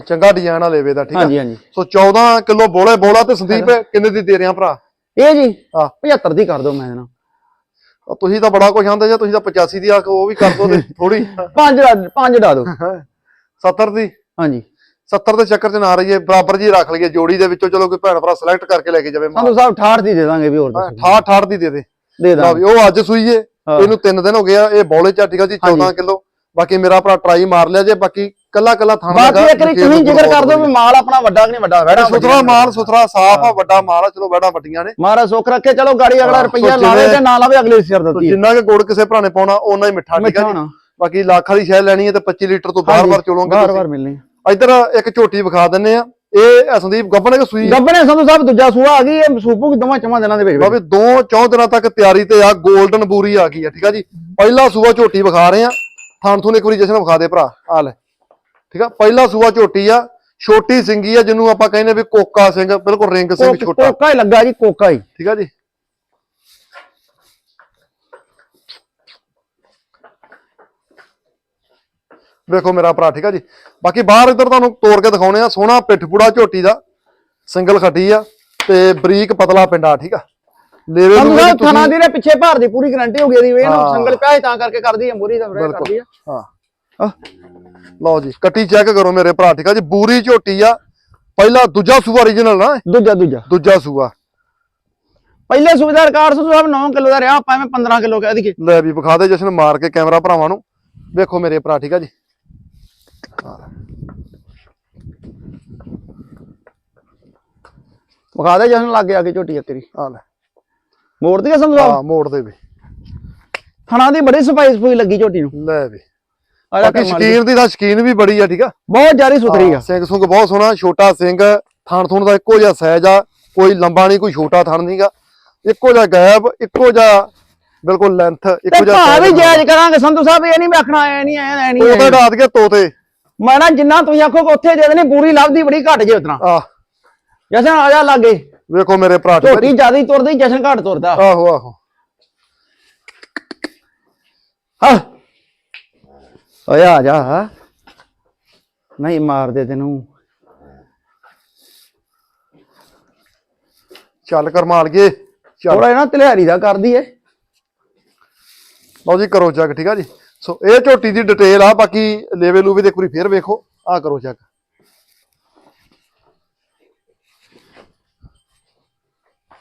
ਚੰਗਾ ਡਿਜ਼ਾਈਨ ਆ ਲੇਵੇ ਦਾ ਠੀਕ ਆ। ਹਾਂਜੀ ਹਾਂਜੀ। ਸੋ 14 ਕਿਲੋ ਬੋਲੇ ਬੋਲਾ ਤੇ ਸੰਦੀਪ ਕਿੰਨੇ ਦੀ ਦੇ ਰਿਆਂ ਭਰਾ? ਇਹ ਜੀ? ਹਾਂ। 75 ਦੀ ਕਰ ਦਿਓ ਮੈਂ ਨਾ ਉਹ ਤੁਸੀਂ ਤਾਂ ਬੜਾ ਕੁਝ ਆਂਦੇ ਜੇ ਤੁਸੀਂ ਤਾਂ 85 ਦੀ ਆਖ ਉਹ ਵੀ ਕਰ ਦੋ ਤੇ ਥੋੜੀ ਪੰਜ ਡਾ ਪੰਜ ਡਾ ਦਿਓ। 70 ਦੀ? ਹਾਂਜੀ। 70 ਦੇ ਚੱਕਰ 'ਚ ਨਾ ਰਹੀਏ ਬਰਾਬਰ ਜੀ ਰੱਖ ਲਈਏ ਜੋੜੀ ਦੇ ਵਿੱਚੋਂ ਚਲੋ ਕੋਈ ਭੈਣ ਭਰਾ ਸਿਲੈਕਟ ਕਰਕੇ ਲੈ ਕੇ ਜਾਵੇ ਸੰਧੂ ਸਾਹਿਬ 68 ਦੀ ਦੇ ਦਾਂਗੇ ਵੀ ਹੋਰ ਦੱਸੋ 68 68 ਦੀ ਦੇ ਦੇ। ਦੇ ਲਓ ਦਾਂਗੇ ਉਹ ਅੱਜ ਸੂਈਏ ਹਾਂ। ਇਹਨੂੰ 3 ਦਿਨ ਹੋ ਗਿਆ ਇਹ ਬੋਲੇ ਚ ਆ, ਠੀਕ ਆ ਜੀ 14 ਹਾਂਜੀ। ਕਿਲੋ। ਬਾਕੀ ਮੇਰਾ ਭਰਾ ਟਰਾਈ ਮਾਰ ਲਿਆ ਜੇ ਬਾਕੀ ਕੱਲਾ ਕੱਲਾ ਥਾਣਾ ਬਾਕੀ ਇੱਕ ਵਾਰੀ ਤੁਸੀਂ ਜ਼ਿਕਰ ਕਰ ਦਿਓ ਵੀ ਮਾਲ ਆਪਣਾ ਵੱਡਾ ਕਿ ਨਹੀਂ ਵੱਡਾ ਵੈੜਾ ਸੁਥਰਾ ਮਾਲ ਸੁਥਰਾ ਸਾਫ਼ ਆ ਵੱਡਾ ਮਾਲ ਆ ਚਲੋ ਵੜਾ ਵੱਡੀਆਂ ਨੇ। ਮਾਰਾ ਸੁੱਖ ਰੱਖੇ ਚਲੋ ਗਾੜੀ ਅਗਲਾ ਹਾਂ, ਰੁਪਈਆ ਲਾਵੇ ਤੇ ਨਾ ਲਾਵੇ ਅਗਲੇ ਸਿਰ ਦਿੱਤੀ ਜਿੰਨਾ ਕਿ ਗੁੜ ਕਿਸੇ ਭਰਾ ਨੇ ਪਾਉਣਾ ਉਹਨਾਂ ਹੀ ਮਿੱਠਾ ਠੀਕ ਹੋਣਾ। ਬਾਕੀ ਲੱਖ ਵਾਲੀ ਸ਼ੈ ਲੈਣੀ ਹੈ ਤੇ 25 ਲੀਟਰ ਤੋਂ ਬਾਰ-ਬਾਰ ਚੋਲੋਗੇ ਬਾਰ ਤੁਸੀਂ। ਬਾਰ ਮਿਲਣੀ ਇੱਧਰ ਇੱਕ ਝੋਟੀ ਵਿਖਾ ਦਿੰਨੇ ਆ ਇਹ ਸੰਦੀਪ ਗੱਬਣ ਇੱਕ ਸੂਈ? ਗੱਬਣੇ ਸੰਧੂ ਸਾਹਿਬ ਦੂਜਾ ਸੂਆ ਆ ਗਈ ਇਹ ਸੂਪੂ ਦੋਵਾਂ ਚਵਾਂ ਦਿਨਾਂ ਦੇ ਵਿੱਚ ਬਾਬੇ ਦੋ ਚੌਂ ਦਿਨਾਂ ਤੱਕ ਤਿਆਰੀ ਤੇ ਆ 골ਡਨ ਬੂਰੀ ਆ ਗਈ ਆ ਠੀਕ ਆ ਜੀ? ਪਹਿਲਾ ਸੂਆ ਝੋਟੀ ਵਿਖਾ ਰਹੇ ਆ ਥਾਣ ਥੂਨ ਇੱਕ ਵਾਰੀ ਜਸ਼ਨ ਵਿਖਾ ਦੇ ਭਰਾ ਆ ਲੈ। ਠੀਕ ਆ? ਪਹਿਲਾ ਸੂਆ ਝੋਟੀ ਆ ਛੋਟੀ ਸਿੰਗੀ ਆ ਜਿਹਨੂੰ ਆਪਾਂ ਕਹਿੰਦੇ ਵੀ ਕੋਕਾ ਸਿੰਘ ਬਿਲਕੁਲ ਰਿੰਗ ਸਿੰਘ ਛੋਟਾ। ਕੋਕਾ ਹੀ ਲੱਗਾ ਜੀ ਕੋਕਾ ਹੀ। ਠੀਕ ਆ ਜੀ? ਵੇਖੋ ਮੇਰਾ ਭਰਾ ਠੀਕ ਆ ਜੀ? ਬਾਕੀ ਬਾਹਰ ਇੱਧਰ ਤੁਹਾਨੂੰ ਤੋੜ ਕੇ ਦਿਖਾਉਣੇ ਆ ਸੋਹਣਾ ਪਿੱਠਪੂੜਾ ਝੋਟੀ ਦਾ ਸਿੰਗਲ ਖੱਟੀ ਆ ਤੇ ਬਰੀਕ ਪਤਲਾ ਪਿੰਡਾ ਠੀਕ ਆ? ਲੇਵੇ ਨੂੰ ਥਾਣਾ ਦੀ ਦੇ ਪਿੱਛੇ ਭਾਰ ਦੀ ਪੂਰੀ ਗਾਰੰਟੀ ਹੋ ਗਈ ਦੀ ਇਹਨੂੰ। ਸੰਗਲ ਪਿਆ ਤਾਂ ਕਰਕੇ ਕਰਦੀ ਹੈ ਮੂਰੀ ਦਾ। ਕਰਦੀ ਆ। ਹਾਂ। ਆਹ, ਲਓ ਜੀ ਕੱਟੀ ਚੈੱਕ ਕਰੋ ਮੇਰੇ ਭਰਾ ਠੀਕ ਆ ਜੀ? ਬੂਰੀ ਝੋਟੀ ਆ। ਪਹਿਲਾ ਦੂਜਾ ਸੂਆ origignal ਨਾ? ਦੂਜਾ ਦੂਜਾ। ਦੂਜਾ ਸੂਆ। ਪਹਿਲੇ ਸੂਬੇਦਾਰ ਕਾਰ ਸੰਧੂ ਸਾਹਿਬ 9 ਕਿਲੋ ਦਾ ਰਿਹਾ ਆਪਾਂ ਐਵੇਂ 15 ਕਿਲੋ ਕਹਿ ਦਈਏ। ਲੈ ਵੀ ਵਿਖਾ ਦੇ ਜਸ਼ਨ ਮਾਰ ਕੇ ਕੈਮਰਾ ਭਰਾਵਾਂ ਨੂੰ। ਵੇਖੋ ਮੇਰੇ ਭਰਾ ਠੀਕ ਆ ਜੀ? ਵਿਖਾ ਦੇ ਜਸ਼ਨ ਲੱਗ ਗਿਆ ਕਿ ਝੋਟੀ ਇੱਕ ਵਾਰੀ ਆ ਲੈ। ਮੋੜ ਦੀ ਸਾਹਿਬ ਆ ਮੋੜ ਦੇ ਵੀ। ਥਣਾ ਦੀ ਬੜੀ ਸਫ਼ਾਈ ਸਫੂਈ ਲੱਗੀ ਝੋਟੀ ਨੂੰ। ਲੈ ਵੀ। ਬਾਕੀ। ਸ਼ਕੀਨ ਦੀ ਤਾਂ ਸ਼ਕੀਨ ਵੀ ਬੜੀ ਆ ਠੀਕ ਆ? ਬਹੁਤ ਜ਼ਿਆਦਾ ਸੁਥਰੀ ਆ। ਸਿੰਘ ਸੁੰਗ ਬਹੁਤ ਸੋਹਣਾ ਛੋਟਾ ਸਿੰਘ ਥਣ ਥੁਣ ਦਾ ਇੱਕੋ ਜਿਹਾ ਸਾਈਜ਼ ਆ ਕੋਈ ਲੰਬਾ ਨਹੀਂ ਕੋਈ ਛੋਟਾ ਥਣ ਨਹੀਂਗਾ। ਇੱਕੋ ਜਿਹਾ ਗੈਪ ਇੱਕੋ ਜਿਹਾ ਬਿਲਕੁਲ ਲੈਂਥ ਇੱਕੋ ਜਿਹਾ ਭਾਅ ਵੀ size ਜਾਇਜ਼ ਕਰਾਂਗੇ ਸੰਧੂ ਸਾਹਿਬ ਇਹ ਨਹੀਂ ਮੈਂ ਆਖਣਾ ਐ ਨਹੀਂ ਐ ਨਹੀਂ ਤੋਤੇ ਕੇ ਤੋਤੇ। ਮੈਂ ਨਾ ਜਿੰਨਾ ਤੁਸੀਂ ਆਖੋ ਕਿ ਉੱਥੇ ਦੇ ਦੇਣੀ ਪੂਰੀ ਲੱਭਦੀ ਬੜੀ ਘੱਟ ਜੇ ਉਤਨਾ ਆ ਜਸ਼ਨ ਆ ਜਾ ਲਾਗੇ। ਵੇਖੋ ਮੇਰੇ ਭਰਾ। ਝੋਟੀ ਜ਼ਿਆਦਾ ਤੁਰਦੀ ਜਸ਼ਨ ਘੱਟ ਤੁਰਦਾ। ਆਹੋ ਆਹੋ। ਹਾਂ। ਓਏ ਆ ਜਾ। ਨਹੀਂ ਮਾਰ ਦੇ ਤੈਨੂੰ। ਚੱਲ ਕਰਮਾਲ ਗਏ ਚੱਲ। ਥੋੜਾ ਨਾ ਤਲਿਆਰੀ ਦਾ ਕਰਦੀ ਏ ਲਓ ਜੀ ਕਰੋ ਚੈੱਕ ਠੀਕ ਆ ਜੀ? ਸੋ ਇਹ ਝੋਟੀ ਦੀ ਡਿਟੇਲ ਆ ਬਾਕੀ ਲੇਵੇ ਲੂਵੇ ਦੇ ਇੱਕ ਵਾਰੀ ਫੇਰ ਵੇਖੋ। ਆ ਕਰੋ ਚੈੱਕ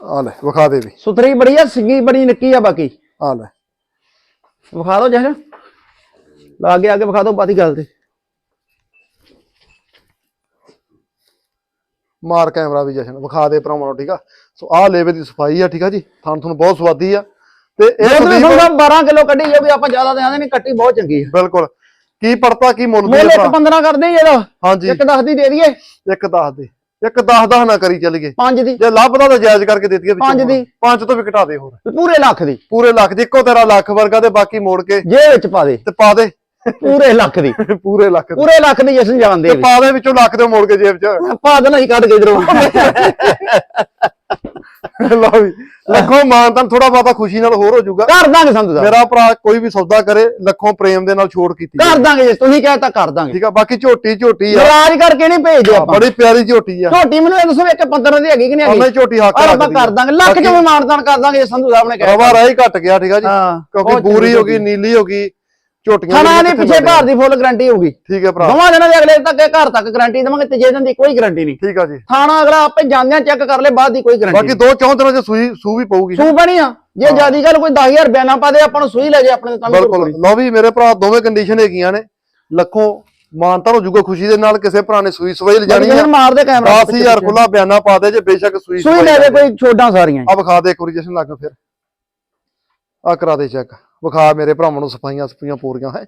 ਆ ਲੈ ਵਿਖਾ ਦੇ ਵੀ। ਸੁਥਰੀ ਬੜੀ ਆ ਸਿੰਗੀ ਬੜੀ ਨਿੱਕੀ ਆ ਬਾਕੀ। ਆ ਲੈ। ਵਿਖਾ ਦਿਓ ਜਸ਼ਨ ਲਾਗੇ ਆ ਕੇ ਵਿਖਾ ਦਿਓ ਬਾਤੀ ਗੱਲ ਤੇ। ਮਾਰ ਕੈਮਰਾ ਵੀ ਜਸ਼ਨ ਵਿਖਾ ਦੇ ਭਰਾਵਾਂ ਨੂੰ ਠੀਕ ਆ? ਸੋ ਆਹ ਲੇਵੇ ਦੀ ਸਫ਼ਾਈ ਆ ਠੀਕ ਆ ਜੀ? ਥਣ ਤੁਹਾਨੂੰ ਬਹੁਤ ਸਵਾਦੀ ਆ। ਤੇ ਇਹ ਤੁਹਾਨੂੰ 12 ਕਿਲੋ ਕੱਢੀ ਜਾਊਗੀ ਆਪਾਂ ਜ਼ਿਆਦਾ ਦੇ ਆਂਦੇ ਨਹੀਂ ਕੱਟੀ ਬਹੁਤ ਚੰਗੀ ਆ। ਬਿਲਕੁਲ। ਕੀ ਪੜਤਾ ਕੀ ਮੁੱਲ ਦੀ ਮੁੱਲ ਆ ਇੱਕ ਭਰਾ? 15 ਕਰਦੇ ਇਹਦਾ। ਹਾਂਜੀ। ਇੱਕ 10 ਦੀ ਦੇ ਦਈਏ। ਇੱਕ ਦੱਸ ਦੇ। ਇੱਕ 10 10 ਨਾ ਕਰੀ ਚੱਲ ਗਏ। 5 ਦੀ। ਜੇ ਲੱਭਦਾ ਤਾਂ ਜਾਇਜ਼ ਕਰਕੇ ਦੇ ਦਈਏ ਵਿੱਚੋਂ। ਪੰਜ ਦੀ। ਪੰਜ ਤੋਂ ਵੀ ਘਟਾ ਦੇ ਹੋਰ। ਪੂਰੇ ਲੱਖ ਦੀ। ਪੂਰੇ ਲੱਖ ਦੀ ਇੱਕੋ ਤੇਰਾ ਲੱਖ ਵਰਗਾ ਤੇ ਬਾਕੀ ਮੋੜ ਕੇ ਜੇ ਵਿੱਚ ਪਾ ਦੇ। ਤੇ ਪਾ ਦੇ। ਪੂਰੇ ਲੱਖ ਦੀ। ਪੂਰੇ ਲੱਖ ਦੀ। ਪੂਰੇ ਲੱਖ ਦੀ ਜਸ਼ਨ ਜਾਣਦੇ ਤੇ ਪਾ ਦੇ ਵਿੱਚੋਂ ਲੱਖ ਦੇ ਮੋੜ ਕੇ ਜੇਬ 'ਚ। ਪਾ ਦੇਣਾ ਹੀ ਕੱਢ ਕੇ ਇਧਰੋਂ। ਲਓ ਵੀ ਲੱਖੋਂ ਮਾਨ ਤਾਂ ਥੋੜਾ ਬਹੁਤਾ ਖੁਸ਼ੀ ਨਾਲ ਹੋਰ ਹੋ ਜਾਊਗਾ। ਕਰ ਦਾਂਗੇ ਸੰਧੂ ਸਾਹਿਬ। ਮੇਰਾ ਭਰਾ ਕੋਈ ਵੀ ਸੌਦਾ ਕਰੇ ਲੱਖੋਂ ਪ੍ਰੇਮ ਦੇ ਨਾਲ ਛੋੜ ਕੀਤੀ ਕਰ ਦਾਂਗੇ ਜੇ ਤੁਸੀਂ ਕਹਿ ਤਾਂ ਕਰ ਦਾਂਗੇ। ਠੀਕ ਆ ਬਾਕੀ ਝੋਟੀ ਝੋਟੀ ਆ। ਨਾਰਾਜ਼ ਕਰਕੇ ਨਹੀਂ ਭੇਜਦੇ ਆਪਾਂ। ਬੜੀ ਪਿਆਰੀ ਝੋਟੀ ਆ। ਝੋਟੀ ਮੈਨੂੰ ਇਹ ਦੱਸੋ ਇੱਕ 15 ਦੀ ਹੈਗੀ ਕਿ ਨਹੀਂ ਉਹਨੇ ਹੈਗੀ ਝੋਟੀ ਹੱਕ ਔਰ ਆਪਾਂ। ਕਰ ਦਾਂਗੇ। ਲੱਖ ਚ ਵੀ ਮਾਨਦਾਨ ਕਰ ਦਾਂਗੇ ਜੇ ਸੰਧੂ ਸਾਹਿਬ ਨੇ ਕਿਹਾ ਰਵਾ ਰਹਿ ਘਟ ਗਿਆ ਠੀਕ ਆ ਜੀ। ਕਿਉਂਕਿ ਬੂਰੀ ਹੋ ਗਈ ਨੀਲੀ ਹੋ ਗਈ। ਝੋਟੀਆਂ ਖਾਣਾ ਕਿੱਥੇ ਪਿੱਛੇ। ਘਰ ਦੀ ਫੁੱਲ ਗਾਰੰਟੀ ਹੋਊਗੀ। ਠੀਕ ਹੈ ਭਰਾ। ਦੋਵਾਂ ਦਿਨਾਂ ਦੇ ਅਗਲੇ ਤੱਕ ਘਰ ਤੱਕ ਗਾਰੰਟੀ ਦੇਵਾਂਗੇ ਤੀਜੇ ਦਿਨ ਦੀ ਕੋਈ ਗਾਰੰਟੀ ਨਹੀਂ। ਠੀਕ ਆ ਜੀ। ਥਾਣਾ ਅਗਲਾ ਆਪੇ ਜਾਂਦਿਆਂ ਚੈੱਕ ਕਰ ਲੈ ਬਾਅਦ ਦੀ ਕੋਈ ਬਾਕੀ ਗਾਰੰਟੀ ਦੋ ਚੌਂ ਦਿਨਾਂ ਚ ਸੂਈ ਸੂ ਵੀ ਪਊਗੀ। ਸੂ ਬਣੀ ਆ। ਜੇ ਜਿਆਦੀ ਗੱਲ ਕੋਈ 10000 ਬਿਆਨਾ ਪਾ ਦੇ ਆਪਾਂ ਨੂੰ ਸੂਈ ਲੈ ਜੇ ਆਪਣੇ ਤਾਂ ਬਿਲਕੁਲ ਲਓ ਵੀ ਮੇਰੇ ਭਰਾ ਦੋਵੇਂ ਕੰਡੀਸ਼ਨ ਹੈਗੀਆਂ ਨੇ। ਲੱਖੋਂ ਮਾਨਤਾ ਹੋ ਜੂਗਾ ਖੁਸ਼ੀ ਦੇ ਨਾਲ ਕਿਸੇ ਭਰਾ ਨੇ ਸੂਈ ਸਵਾਈ ਲਿਜਾਣੀ ਆ। ਮਾਰ ਦੇ ਕੈਮਰਾ 10000 ਖੁੱਲਾ ਬਿਆਨਾ ਪਾ ਦੇ ਜੇ ਬੇਸ਼ੱਕ ਸੂਈ ਸੂਈ ਲੈ ਜੇ ਕੋਈ ਛੋਟਾਂ ਸਾਰੀਆਂ। ਆ ਵਿਖਾ ਦੇ ਇੱਕ ਵਾਰੀ ਜਸ਼ਨ ਲੱਗ ਫਿਰ। ਆ ਕਰਾ ਦੇ ਚੈੱਕ ਵਿਖਾ ਮੇਰੇ ਭਰਾਵਾਂ ਨੂੰ ਸਫਾਈਆਂ ਸਫਾਈਆਂ ਪੂਰੀਆਂ ਹੈ।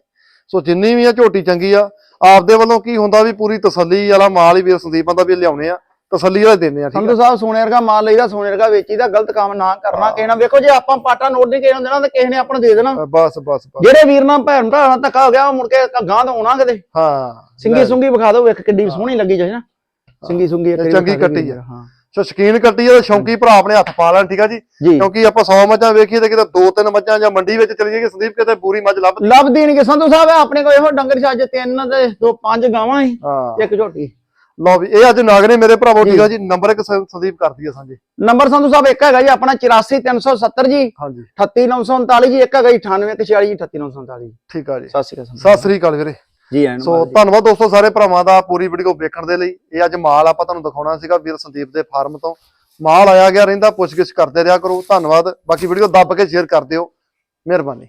ਸੋ ਜਿੰਨੀ ਵੀ ਆ ਝੋਟੀ ਚੰਗੀ ਆ ਆਪਦੇ ਵੱਲੋਂ ਕੀ ਹੁੰਦਾ ਵੀ ਪੂਰੀ ਤਸੱਲੀ ਵਾਲਾ ਮਾਲ ਹੀ ਵੀਰ ਸੰਦੀਪ ਬੰਦਾ ਵੀ ਲਿਆਉਣੇ ਆ ਤਸੱਲੀ ਵਾਲੇ ਦਿੰਦੇ ਆ ਠੀਕ ਸੰਧੂ ਸਾਹਿਬ ਸੋਨੇ ਵਰਗਾ ਮਾਲ ਲਈਦਾ ਸੋਨੇ ਵਰਗਾ ਵੇਚੀਦਾ ਗਲਤ ਕੰਮ ਨਾ ਕਰਨਾ ਨਾਲ ਵੇਖੋ ਜੇ ਆਪਾਂ ਪਾਟਾ ਨੋਟ ਨਹੀਂ ਨੂੰ ਦੇਣਾ ਤਾਂ ਕਿਸੇ ਨੇ ਆਪਾਂ ਨੂੰ ਦੇ ਦੇਣਾ। ਬਸ ਬਸ ਜਿਹੜੇ ਵੀਰ ਨਾਲ ਭੈਣ ਭਰਾ ਨਾਲ ਧੱਕਾ ਹੋ ਗਿਆ ਉਹ ਮੁੜ ਕੇ ਗਾਂ ਤੋਂ ਆਉਣਾ ਕਿਤੇ। ਹਾਂ। ਸਿੰਗੀ ਸੁੰਗੀ ਵਿਖਾ ਦਿਓ ਵੇਖ ਕਿੱਡੀ ਸੋਹਣੀ ਲੱਗੀ ਜੇ ਨਾ। ਸਿੰਗੀ ਸੁੰਗੀ ਚੰਗੀ ਕੱਟੀ ਆ। ਹਾਂ। ਸੋ ਸ਼ਕੀਨ ਕੱਟੀ ਆ ਸ਼ੌਂਕੀ ਭਰਾ ਆਪਣੇ ਹੱਥ ਪਾ ਲੈਣ ਠੀਕ ਆ ਜੀ? ਜੀ। ਕਿਉਂਕਿ ਆਪਾਂ 100 ਮੱਝਾਂ ਵੇਖੀਏ ਤੇ ਕਿਤੇ ਦੋ ਤਿੰਨ ਮੱਝਾਂ ਜਾਂ ਮੰਡੀ ਵਿੱਚ ਚਲੀ ਜਾਈਏ ਸੰਦੀਪ ਕਿਤੇ ਪੂਰੀ ਮੱਝ ਲੱਭ ਲੱਭ ਦੇਣਗੇ। ਸੰਧੂ ਸਾਹਿਬ ਆਪਣੇ ਕੋਲ ਇਹੋ ਡੰਗਰ ਛੱਜ ਤਿੰਨ ਤੇ ਦੋ ਪੰਜ ਗਾਵਾਂ ਹਾਂ ਇੱਕ ਝੋਟੀ। ਲਓ ਵੀ ਇਹ ਅੱਜ ਨਾਗਰੇ ਮੇਰੇ ਭਰਾਵੋ ਠੀਕ ਆ ਜੀ। ਨੰਬਰ ਇੱਕ ਸੰਦੀਪ ਕਰਦੀ ਆ ਸਾਂਝੇ। ਨੰਬਰ ਸੰਧੂ ਸਾਹਿਬ ਇੱਕ ਹੈਗਾ ਜੀ ਆਪਣਾ 84370 ਜੀ। ਹਾਂਜੀ। 38939 ਜੀ ਇੱਕ ਹੈਗਾ ਜੀ 9846 ਜੀ 38939 ਠੀਕ ਆ ਜੀ। ਸਤਿ ਸ਼੍ਰੀ ਅਕਾਲ ਸਤਿ ਸ੍ਰੀ ਅਕਾਲ ਵੀਰੇ। ਜੀ ਐਨ ਸੋ ਧੰਨਵਾਦ ਦੋਸਤੋ ਸਾਰੇ ਭਰਾਵਾਂ ਦਾ ਪੂਰੀ ਵੀਡੀਓ ਵੇਖਣ ਦੇ ਲਈ। ਇਹ ਅੱਜ ਮਾਲ ਆਪਾਂ ਤੁਹਾਨੂੰ ਦਿਖਾਉਣਾ ਸੀਗਾ ਵੀਰ ਸੰਦੀਪ ਦੇ ਫਾਰਮ ਤੋਂ। ਮਾਲ ਆਇਆ ਗਿਆ ਰਹਿੰਦਾ ਪੁੱਛਗਿੱਛ ਕਰਦੇ ਰਿਹਾ ਕਰੋ। ਧੰਨਵਾਦ। ਬਾਕੀ ਵੀਡੀਓ ਦੱਬ ਕੇ ਸ਼ੇਅਰ ਕਰ ਦਿਓ। ਮਿਹਰਬਾਨੀ।